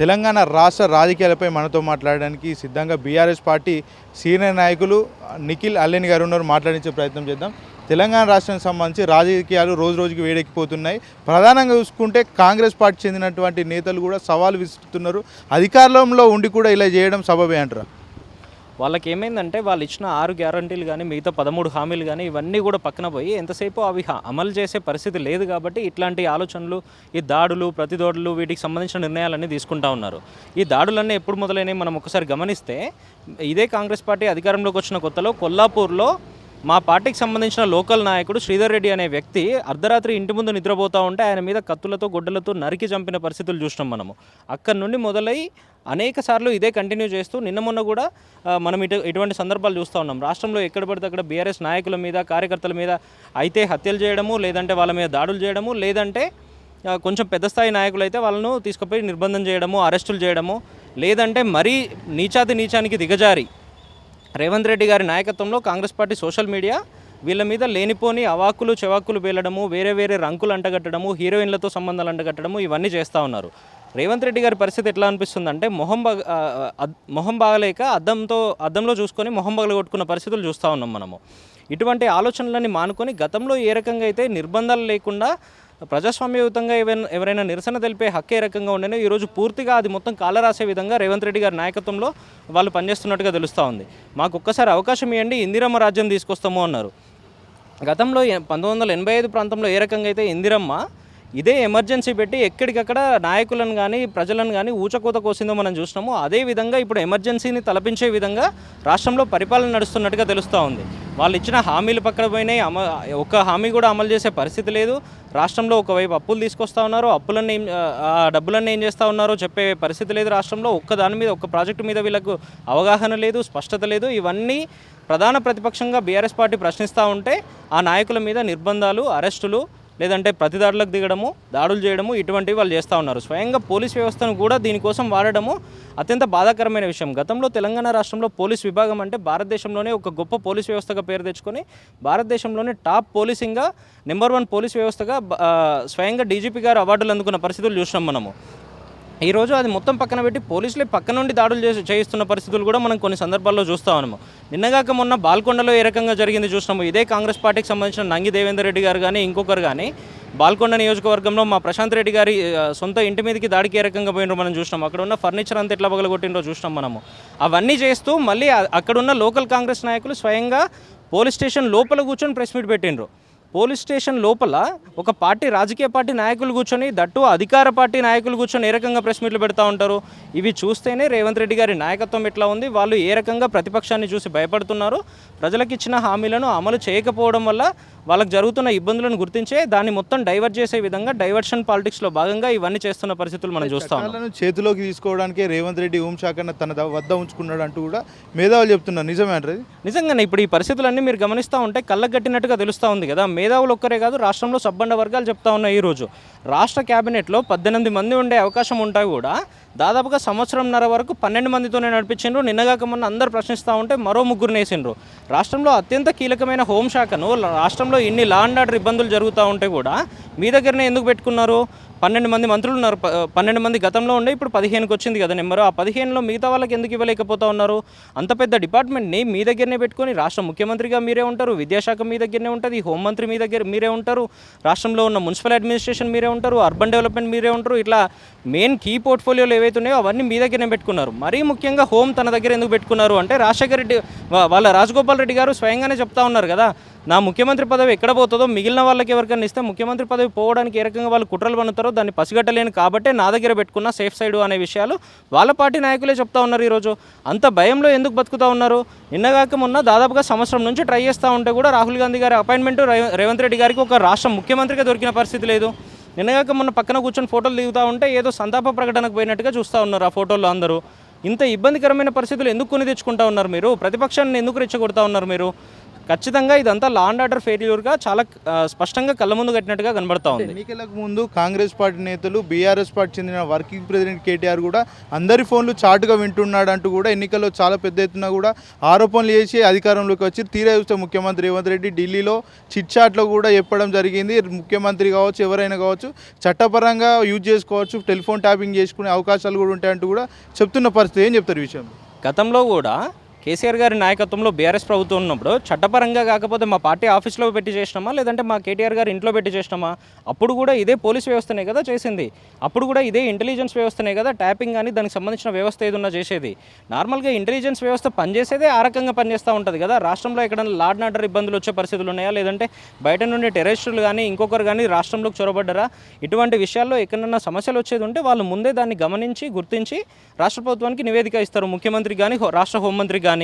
తెలంగాణ రాష్ట్ర రాజకీయాలపై మనతో మాట్లాడడానికి సిద్ధంగా బీఆర్ఎస్ పార్టీ సీనియర్ నాయకులు నిఖిల్ అల్లెని గారు ఉన్నారు. మాట్లాడించే ప్రయత్నం చేద్దాం. తెలంగాణ రాష్ట్రానికి సంబంధించి రాజకీయాలు రోజు రోజుకి వేడెక్కిపోతున్నాయి. ప్రధానంగా చూసుకుంటే కాంగ్రెస్ పార్టీ చెందినటువంటి నేతలు కూడా సవాలు విసురుతున్నారు. అధికారంలో ఉండి కూడా ఇలా చేయడం సబబే అంటారా? వాళ్ళకి ఏమైందంటే వాళ్ళు ఇచ్చిన ఆరు గ్యారంటీలు కానీ మిగతా పదమూడు హామీలు కానీ ఇవన్నీ కూడా పక్కన పోయి ఎంతసేపు అవి అమలు చేసే పరిస్థితి లేదు కాబట్టి ఇట్లాంటి ఆలోచనలు ఈ దాడులు ప్రతిదోడులు వీటికి సంబంధించిన నిర్ణయాలన్నీ తీసుకుంటా ఉన్నారు. ఈ దాడులన్నీ ఎప్పుడు మొదలైనవి మనం ఒకసారి గమనిస్తే ఇదే కాంగ్రెస్ పార్టీ అధికారంలోకి వచ్చిన కొత్తలో కొల్లాపూర్లో మా పార్టీకి సంబంధించిన లోకల్ నాయకుడు శ్రీధర్ రెడ్డి అనే వ్యక్తి అర్ధరాత్రి ఇంటి ముందు నిద్రపోతూ ఉంటే ఆయన మీద కత్తులతో గొడ్డలతో నరికి చంపిన పరిస్థితులు చూసినాం మనము. అక్కడి నుండి మొదలై అనేక సార్లు ఇదే కంటిన్యూ చేస్తూ నిన్న మొన్న కూడా మనం ఇటు ఇటువంటి సందర్భాలు చూస్తూ ఉన్నాం. రాష్ట్రంలో ఎక్కడ పడితే అక్కడ బీఆర్ఎస్ నాయకుల మీద కార్యకర్తల మీద అయితే హత్యలు చేయడము లేదంటే వాళ్ళ మీద దాడులు చేయడము లేదంటే కొంచెం పెద్ద స్థాయి నాయకులు అయితే వాళ్ళను తీసుకుపోయి నిర్బంధం చేయడము అరెస్టులు చేయడము లేదంటే మరీ నీచాతి నీచానికి దిగజారి రేవంత్ రెడ్డి గారి నాయకత్వంలో కాంగ్రెస్ పార్టీ సోషల్ మీడియా వీళ్ళ మీద లేనిపోని అవాక్కులు చెవాక్కులు పేలడము వేరే వేరే రంకులు అంటగట్టడము హీరోయిన్లతో సంబంధాలు అంటగట్టడము ఇవన్నీ చేస్తూ ఉన్నారు. రేవంత్ రెడ్డి గారి పరిస్థితి ఎట్లా అనిపిస్తుందంటే మొహం బాగ మొహం బాగలేక అద్దంతో అద్దంలో చూసుకొని మొహం కొట్టుకున్న పరిస్థితులు చూస్తూ ఉన్నాం మనము. ఇటువంటి ఆలోచనలన్నీ మానుకొని గతంలో ఏ రకంగా అయితే నిర్బంధాలు లేకుండా ప్రజాస్వామ్యయుతంగా ఎవరైనా ఎవరైనా నిరసన తెలిపే హక్కే ఏ రకంగా ఉండేనో ఈరోజు పూర్తిగా అది మొత్తం కాలరాసే విధంగా రేవంత్ రెడ్డి గారి నాయకత్వంలో వాళ్ళు పనిచేస్తున్నట్టుగా తెలుస్తూ ఉంది. మాకు ఒక్కసారి అవకాశం ఇవ్వండి ఇందిరమ్మ రాజ్యం తీసుకొస్తాము అన్నారు. గతంలో పంతొమ్మిది వందల ఎనభై ఐదు ప్రాంతంలో ఏ రకంగా అయితే ఇందిరమ్మ ఇదే ఎమర్జెన్సీ పెట్టి ఎక్కడికక్కడ నాయకులను కానీ ప్రజలను కానీ ఊచకోత కోసిందో మనం చూసినాము. అదే విధంగా ఇప్పుడు ఎమర్జెన్సీని తలపించే విధంగా రాష్ట్రంలో పరిపాలన నడుస్తున్నట్టుగా తెలుస్తూ ఉంది. వాళ్ళు ఇచ్చిన హామీలు పక్కన పోయినాయి. అమ ఒక్క హామీ కూడా అమలు చేసే పరిస్థితి లేదు. రాష్ట్రంలో ఒకవైపు అప్పులు తీసుకొస్తా ఉన్నారు. అప్పులన్నీ ఏం- ఆ డబ్బులన్నీ ఏం చేస్తూ ఉన్నారో చెప్పే పరిస్థితి లేదు రాష్ట్రంలో. ఒక్క దాని మీద ఒక్క ప్రాజెక్టు మీద వీళ్ళకు అవగాహన లేదు స్పష్టత లేదు. ఇవన్నీ ప్రధాన ప్రతిపక్షంగా బీఆర్ఎస్ పార్టీ ప్రశ్నిస్తూ ఉంటే ఆ నాయకుల మీద నిర్బంధాలు అరెస్టులు లేదంటే ప్రతి దాడులకు దిగడము దాడులు చేయడము ఇటువంటివి వాళ్ళు చేస్తూ ఉన్నారు. స్వయంగా పోలీస్ వ్యవస్థను కూడా దీనికోసం వాడడము అత్యంత బాధాకరమైన విషయం. గతంలో తెలంగాణ రాష్ట్రంలో పోలీస్ విభాగం అంటే భారతదేశంలోనే ఒక గొప్ప పోలీస్ వ్యవస్థగా పేరు తెచ్చుకొని భారతదేశంలోనే టాప్ పోలీసింగ్గా నెంబర్ వన్ పోలీస్ వ్యవస్థగా స్వయంగా డీజీపీ గారు అవార్డులు అందుకున్న పరిస్థితులు చూసినాం మనము. ఈరోజు అది మొత్తం పక్కన పెట్టి పోలీసులే పక్క నుండి దాడులు చేసి చేయిస్తున్న పరిస్థితులు కూడా మనం కొన్ని సందర్భాల్లో చూస్తా ఉన్నాము. నిన్నగాక మొన్న బాల్కొండలో ఏ రకంగా జరిగింది చూసినాము. ఇదే కాంగ్రెస్ పార్టీకి సంబంధించిన నంగి దేవేందర్ రెడ్డి గారు కానీ ఇంకొకరు కానీ బాల్కొండ నియోజకవర్గంలో మా ప్రశాంత్ రెడ్డి గారి సొంత ఇంటి మీదకి దాడికి ఏ రకంగా పోయినో మనం చూసినాం అక్కడ ఉన్న ఫర్నిచర్ అంతా ఎట్లా పగలగొట్టినరో చూసినాం మనము. అవన్నీ చేస్తూ మళ్ళీ అక్కడున్న లోకల్ కాంగ్రెస్ నాయకులు స్వయంగా పోలీస్ స్టేషన్ లోపల కూర్చొని ప్రెస్ మీట్ పెట్టిండ్రు. పోలీస్ స్టేషన్ లోపల ఒక పార్టీ రాజకీయ పార్టీ నాయకులు కూర్చొని దట్టు అధికార పార్టీ నాయకులు కూర్చొని ఏ రకంగా ప్రెస్ మీట్లు పెడతా ఉంటారు? ఇవి చూస్తేనే రేవంత్ రెడ్డి గారి నాయకత్వం ఎట్లా ఉంది? వాళ్ళు ఏ రకంగా ప్రతిపక్షాన్ని చూసి భయపడుతున్నారు? ప్రజలకు ఇచ్చిన హామీలను అమలు చేయకపోవడం వల్ల వాళ్ళకి జరుగుతున్న ఇబ్బందులను గుర్తించే దాన్ని మొత్తం డైవర్ట్ చేసే విధంగా డైవర్షన్ పాలిటిక్స్లో భాగంగా ఇవన్నీ చేస్తున్న పరిస్థితులు మనం చూస్తా చేతిలోకి తీసుకోవడానికే రేవంత్ రెడ్డి హోంశాఖను తన వద్ద ఉంచుకున్నాడు అంటూ కూడా మేధావులు చెప్తున్నారు. నిజమే? నిజంగానే ఇప్పుడు ఈ పరిస్థితులన్నీ మీరు గమనిస్తూ ఉంటే కళ్ళగట్టినట్టుగా తెలుస్తూ ఉంది కదా. మేధావులు ఒక్కరే కాదు రాష్ట్రంలో సబ్బండ వర్గాలు చెప్తా ఉన్నాయి ఈరోజు రాష్ట్ర క్యాబినెట్లో పద్దెనిమిది మంది ఉండే అవకాశం ఉంటా కూడా. దాదాపుగా సంవత్సరంన్నర వరకు పన్నెండు మందితోనే నడిపించిండ్రు. నిన్నగాక మొన్న అందరు ప్రశ్నిస్తూ ఉంటే మరో ముగ్గురు వేసిండ్రు. రాష్ట్రంలో అత్యంత కీలకమైన హోంశాఖను రాష్ట్రంలో ఇన్ని లా అండ్ ఆర్డర్ ఇబ్బందులు జరుగుతూ ఉంటే కూడా మీ దగ్గరనే ఎందుకు పెట్టుకున్నారు? పన్నెండు మంది మంత్రులు ఉన్నారు. ప- పన్నెండు మంది గతంలో ఉండే ఇప్పుడు పదిహేనుకి వచ్చింది కదా నెంబరు. ఆ పదిహేనులో మిగతా వాళ్ళకి ఎందుకు ఇవ్వలేకపోతా ఉన్నారు? అంత పెద్ద డిపార్ట్మెంట్ని మీ దగ్గరనే పెట్టుకొని రాష్ట్ర ముఖ్యమంత్రిగా మీరే ఉంటారు. విద్యాశాఖ మీ దగ్గరనే ఉంటుంది. హోంమంత్రి మీ దగ్గర మీరే ఉంటారు. రాష్ట్రంలో ఉన్న మున్సిపల్ అడ్మినిస్ట్రేషన్ మీరే ఉంటారు. అర్బన్ డెవలప్మెంట్ మీరే ఉంటారు. ఇట్లా మెయిన్ కీ పోర్ట్ఫోలియోలు ఏవైతే ఉన్నాయో అవన్నీ మీ దగ్గరనే పెట్టుకున్నారు. మరీ ముఖ్యంగా హోమ్ తన దగ్గర ఎందుకు పెట్టుకున్నారు అంటే రాజశేఖర రెడ్డి వాళ్ళ రాజగోపాల్ రెడ్డి గారు స్వయంగానే చెప్తా ఉన్నారు కదా. నా ముఖ్యమంత్రి పదవి ఎక్కడ పోతుందో మిగిలిన వాళ్ళకి ఎవరికైనా ఇస్తే ముఖ్యమంత్రి పదవి పోవడానికి ఏ రకంగా వాళ్ళు కుట్రలు పన్నుతారో దాన్ని పసిగట్టలేను కాబట్టే నా దగ్గర పెట్టుకున్న సేఫ్ సైడ్ అనే విషయాలు వాళ్ళ పార్టీ నాయకులే చెప్తా ఉన్నారు ఈరోజు. అంత భయంలో ఎందుకు బతుకుతా ఉన్నారు? నిన్నగాక మొన్న దాదాపుగా సంవత్సరం నుంచి ట్రై చేస్తూ ఉంటే కూడా రాహుల్ గాంధీ గారి అపాయింట్మెంట్ రేవంత్ రెడ్డి గారికి ఒక రాష్ట్ర ముఖ్యమంత్రిగా దొరికిన పరిస్థితి లేదు. నిన్నగాక మొన్న పక్కన కూర్చొని ఫోటోలు దిగుతూ ఉంటే ఏదో సంతాప ప్రకటనకు పోయినట్టుగా చూస్తూ ఉన్నారు ఆ ఫోటోల్లో అందరూ. ఇంత ఇబ్బందికరమైన పరిస్థితులు ఎందుకు కొని తెచ్చుకుంటా ఉన్నారు మీరు? ప్రతిపక్షాన్ని ఎందుకు రెచ్చగొడతా ఉన్నారు మీరు? ఖచ్చితంగా ఇదంతా లా అండ్ ఆర్డర్ ఫెయిల్యూర్గా చాలా స్పష్టంగా కళ్ళ ముందు కట్టినట్టుగా కనబడతా ఉంది. ఎన్నికలకు ముందు కాంగ్రెస్ పార్టీ నేతలు బీఆర్ఎస్ పార్టీ చెందిన వర్కింగ్ ప్రెసిడెంట్ కేటీఆర్ కూడా అందరి ఫోన్లు చాటుగా వింటున్నాడు అంటూ కూడా ఎన్నికల్లో చాలా పెద్ద ఎత్తున కూడా ఆరోపణలు చేసి అధికారంలోకి వచ్చి తీరా చూస్తే ముఖ్యమంత్రి రేవంత్ రెడ్డి ఢిల్లీలో చిట్ చాట్లో కూడా చెప్పడం జరిగింది. ముఖ్యమంత్రి కావచ్చు ఎవరైనా కావచ్చు చట్టపరంగా యూజ్ చేసుకోవచ్చు టెలిఫోన్ ట్యాపింగ్ చేసుకునే అవకాశాలు కూడా ఉంటాయంటూ కూడా చెప్తున్న పరిస్థితి ఏం చెప్తారు విషయం గతంలో కూడా కేసీఆర్ గారి నాయకత్వంలో బీఆర్ఎస్ ప్రభుత్వం ఉన్నప్పుడు చట్టపరంగా కాకపోతే మా పార్టీ ఆఫీస్లో పెట్టి చేసినామా? లేదంటే మా కేటీఆర్ గారు ఇంట్లో పెట్టి చేసినామా? అప్పుడు కూడా ఇదే పోలీస్ వ్యవస్థనే కదా చేసింది. అప్పుడు కూడా ఇదే ఇంటెలిజెన్స్ వ్యవస్థనే కదా ట్యాపింగ్ కానీ దానికి సంబంధించిన వ్యవస్థ ఏదన్నా చేసేది. నార్మల్గా ఇంటెలిజెన్స్ వ్యవస్థ పనిచేసేదే ఆ రకంగా పనిచేస్తూ ఉంటుంది కదా. రాష్ట్రంలో ఎక్కడైనా లాడ్ ఆర్డర్ ఇబ్బందులు వచ్చే పరిస్థితులు ఉన్నాయా? లేదంటే బయట నుండి టెర్రరిస్టులు కానీ ఇంకొకరు కానీ రాష్ట్రంలోకి చొరబడ్డారా? ఇటువంటి విషయాల్లో ఎక్కడన్నా సమస్యలు వచ్చేది ఉంటే వాళ్ళు ముందే దాన్ని గమనించి గుర్తించి రాష్ట్ర ప్రభుత్వానికి నివేదిక ఇస్తారు. ముఖ్యమంత్రి కానీ రాష్ట్ర హోంమంత్రి కానీ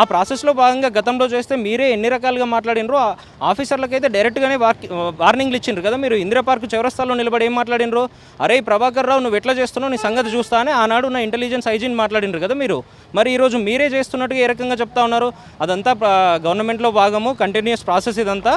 ఆ ప్రాసెస్లో భాగంగా గతంలో చేస్తే మీరే ఎన్ని రకాలుగా మాట్లాడినరో ఆ ఆఫీసర్లకైతే డైరెక్ట్గానే వార్ వార్నింగ్లు ఇచ్చిండ్రు కదా మీరు ఇందిరా పార్క్ చౌరస్తాలో నిలబడి ఏం మాట్లాడినరు? అరే ప్రభాకర్ రావు నువ్వు ఎట్లా చేస్తున్నావు? నీ సంగతి చూస్తా అని ఆనాడు నా ఇంటెలిజెన్స్ ఐజీని మాట్లాడినరు కదా మీరు. మరి ఈరోజు మీరే చేస్తున్నట్టుగా ఏ రకంగా చెప్తా ఉన్నారు? అదంతా గవర్నమెంట్లో భాగము కంటిన్యూస్ ప్రాసెస్ ఇదంతా.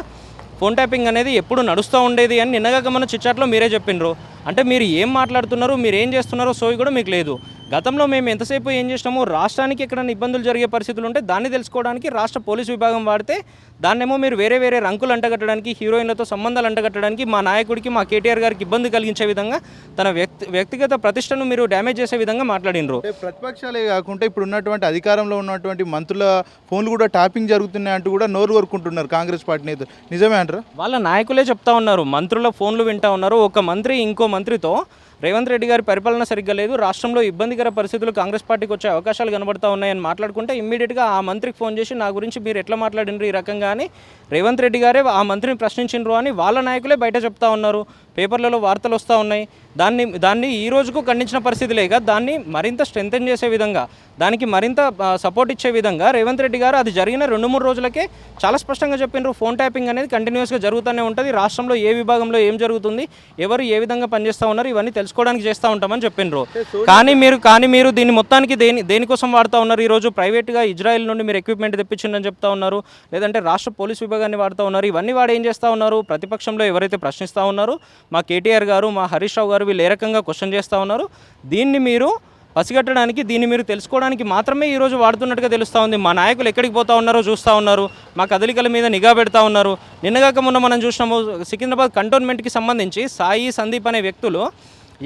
ఫోన్ ట్యాపింగ్ అనేది ఎప్పుడు నడుస్తూ ఉండేది అని నిన్నగా మన చిట్చాట్లో మీరే చెప్పిండ్రు. అంటే మీరు ఏం మాట్లాడుతున్నారు? మీరు ఏం చేస్తున్నారో సోయి కూడా మీకు లేదు. గతంలో మేము ఎంతసేపు ఏం చేసినామో రాష్ట్రానికి ఎక్కడైనా ఇబ్బందులు జరిగే పరిస్థితులు ఉంటే దాన్ని తెలుసుకోవడానికి రాష్ట్ర పోలీస్ విభాగం వాడితే దాన్నేమో మీరు వేరే వేరే రంకులు అంటగట్టడానికి హీరోయిన్లతో సంబంధాలు అంటగట్టడానికి మా నాయకుడికి మా కేటీఆర్ గారికి ఇబ్బంది కలిగించే విధంగా తన వ్యక్తి వ్యక్తిగత ప్రతిష్టను మీరు డ్యామేజ్ చేసే విధంగా మాట్లాడినరు. ప్రతిపక్షాలే కాకుండా ఇప్పుడు ఉన్నటువంటి అధికారంలో ఉన్నటువంటి మంత్రుల ఫోన్లు కూడా ట్యాపింగ్ జరుగుతున్నాయి అంటూ కూడా నోరు కోరుకుంటున్నారు కాంగ్రెస్ పార్టీ నేతలు నిజమే అంటారా? వాళ్ళ నాయకులే చెప్తా ఉన్నారు మంత్రుల ఫోన్లు వింటా ఉన్నారు ఒక మంత్రి ఇంకో మంత్రితో రేవంత్ రెడ్డి గారి పరిపాలన సరిగ్గా లేదు. రాష్ట్రంలో ఇబ్బందికర పరిస్థితులు కాంగ్రెస్ పార్టీకి వచ్చే అవకాశాలు కనబడతా ఉన్నాయని మాట్లాడుకుంటే ఇమ్మీడియట్గా ఆ మంత్రికి ఫోన్ చేసి నా గురించి మీరు ఎట్లా మాట్లాడినరు ఈ రకంగా? అని రేవంత్ రెడ్డి గారే ఆ మంత్రిని ప్రశ్నించిండ్రు అని వాళ్ళ నాయకులే బయట చెప్తా ఉన్నారు. పేపర్లలో వార్తలు వస్తూ ఉన్నాయి. దాన్ని దాన్ని ఈ రోజుకు ఖండించిన పరిస్థితి లేక దాన్ని మరింత స్ట్రెంథెన్ చేసే విధంగా దానికి మరింత సపోర్ట్ ఇచ్చే విధంగా రేవంత్ రెడ్డి గారు అది జరిగిన రెండు మూడు రోజులకే చాలా స్పష్టంగా చెప్పినారు. ఫోన్ ట్యాపింగ్ అనేది కంటిన్యూస్గా జరుగుతూనే ఉంటుంది. రాష్ట్రంలో ఏ విభాగంలో ఏం జరుగుతుంది ఎవరు ఏ విధంగా పనిచేస్తూ ఉన్నారు ఇవన్నీ తెలుసుకోవడానికి చేస్తూ ఉంటామని చెప్పిండ్రు కానీ మీరు కానీ మీరు దీన్ని మొత్తానికి దేని దేనికోసం వాడుతూ ఉన్నారు? ఈరోజు ప్రైవేట్గా ఇజ్రాయెల్ నుండి మీరు ఎక్విప్మెంట్ తెప్పించిందని చెప్తా ఉన్నారు. లేదంటే రాష్ట్ర పోలీస్ విభాగాన్ని వాడుతూ ఉన్నారు. ఇవన్నీ వాడు ఏం చేస్తూ ఉన్నారు? ప్రతిపక్షంలో ఎవరైతే ప్రశ్నిస్తూ ఉన్నారో మా కేటీఆర్ గారు మా హరీష్ రావు గారు వీళ్ళు ఏ రకంగా క్వశ్చన్ చేస్తూ ఉన్నారు? దీన్ని మీరు పసిగట్టడానికి దీన్ని మీరు తెలుసుకోవడానికి మాత్రమే ఈరోజు వాడుతున్నట్టుగా తెలుస్తూ ఉంది. మా నాయకులు ఎక్కడికి పోతా ఉన్నారో చూస్తూ ఉన్నారు. మా కదలికల మీద నిఘా పెడతా ఉన్నారు. నిన్నగాక మొన్న మనం చూసినాము సికింద్రాబాద్ కంటోన్మెంట్కి సంబంధించి సాయి సందీప్ అనే వ్యక్తులు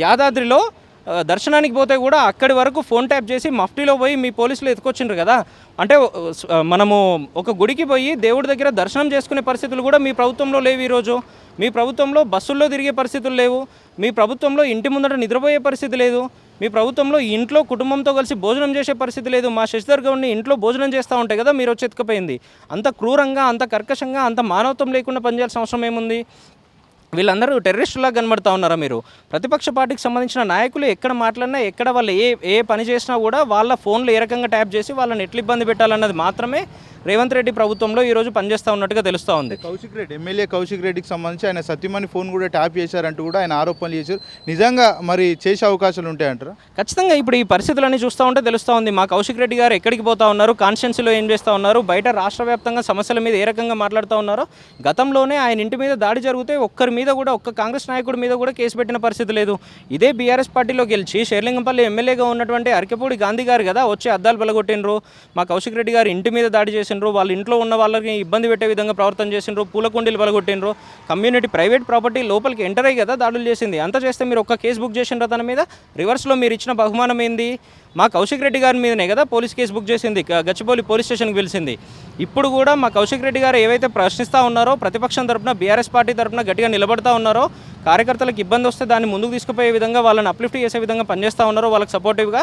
యాదాద్రిలో దర్శనానికి పోతే కూడా అక్కడి వరకు ఫోన్ ట్యాప్ చేసి మఫ్టీలో పోయి మీ పోలీసులు ఎత్తుకొచ్చిండ్రు కదా. అంటే మనము ఒక గుడికి పోయి దేవుడి దగ్గర దర్శనం చేసుకునే పరిస్థితులు కూడా మీ ప్రభుత్వంలో లేవు ఈరోజు. మీ ప్రభుత్వంలో బస్సుల్లో తిరిగే పరిస్థితులు లేవు. మీ ప్రభుత్వంలో ఇంటి ముందట నిద్రపోయే పరిస్థితి లేదు. మీ ప్రభుత్వంలో ఇంట్లో కుటుంబంతో కలిసి భోజనం చేసే పరిస్థితి లేదు. మా శశిధర్ గౌడ్ని ఇంట్లో భోజనం చేస్తూ ఉంటాయి కదా మీరు వచ్చి ఎత్తుకుపోయింది. అంత క్రూరంగా అంత కర్కశంగా అంత మానవత్వం లేకుండా పనిచేయాల్సిన అవసరం ఏముంది? వీళ్ళందరూ టెర్రరిస్టులా కనబడతా ఉన్నారా మీరు? ప్రతిపక్ష పార్టీకి సంబంధించిన నాయకులు ఎక్కడ మాట్లాడినా ఎక్కడ వాళ్ళు ఏ ఏ పని చేసినా కూడా వాళ్ళ ఫోన్లు ఏ రకంగా ట్యాప్ చేసి వాళ్ళని ఎట్లా ఇబ్బంది పెట్టాలన్నది మాత్రమే రేవంత్ రెడ్డి ప్రభుత్వంలో ఈరోజు పనిచేస్తూ ఉన్నట్టుగా తెలుస్తూ ఉంది. కౌశిక్ రెడ్డి ఎమ్మెల్యే కౌశిక్ రెడ్డికి సంబంధించి ఆయన సత్యమణి ఫోన్ కూడా ట్యాప్ చేశారంటూ కూడా ఆయన ఆరోపణలు చేశారు. నిజంగా మరి చేసే అవకాశాలు ఉంటాయంటారా ఖచ్చితంగా ఇప్పుడు ఈ పరిస్థితులన్నీ చూస్తూ ఉంటే తెలుస్తూ ఉంది. మా కౌశిక్ రెడ్డి గారు ఎక్కడికి పోతా ఉన్నారు? కాన్స్టిట్యున్సీలో ఏం చేస్తూ ఉన్నారు? బయట రాష్ట్ర వ్యాప్తంగా సమస్యల మీద ఏ రకంగా మాట్లాడుతూ ఉన్నారో గతంలోనే ఆయన ఇంటి మీద దాడి జరిగితే ఒక్కరి మీద కూడా ఒక్క కాంగ్రెస్ నాయకుడి మీద కూడా కేసు పెట్టిన పరిస్థితి లేదు. ఇదే బీఆర్ఎస్ పార్టీలో గెలిచి షేర్లింగంపల్లి ఎమ్మెల్యేగా ఉన్నటువంటి అరకెపూడి గాంధీ గారు కదా వచ్చి అద్దాలు బలగొట్టినరు మా కౌశిక్ రెడ్డి గారు ఇంటి మీద దాడి చేసిండ్రు వాళ్ళ ఇంట్లో ఉన్న వాళ్ళకి ఇబ్బంది పెట్టే విధంగా ప్రవర్తన చేసిండ్రు పూల కుండీలు బలగొట్టినరు కమ్యూనిటీ ప్రైవేట్ ప్రాపర్టీ లోపలికి ఎంటర్ అయ్యి కదా దాడులు చేసింది. అంత చేస్తే మీరు ఒక్క కేసు బుక్ చేసిన తన మీద? రివర్స్లో మీరు ఇచ్చిన బహుమానం ఏంది? మా కౌశిక్ రెడ్డి గారి మీదనే కదా పోలీస్ కేసు బుక్ చేసింది గచ్చిబౌలి పోలీస్ స్టేషన్కి పిలిచింది. ఇప్పుడు కూడా మా కౌశిక్ రెడ్డి గారు ఏవైతే ప్రశ్నిస్తూ ఉన్నారో ప్రతిపక్షం తరపున బీఆర్ఎస్ పార్టీ తరపున గట్టిగా నిలబడతా ఉన్నారో కార్యకర్తలకు ఇబ్బంది వస్తే దాన్ని ముందుకు తీసుకుపోయే విధంగా వాళ్ళని అప్లిఫ్ట్ చేసే విధంగా పనిచేస్తూ ఉన్నారో వాళ్ళకి సపోర్టివ్గా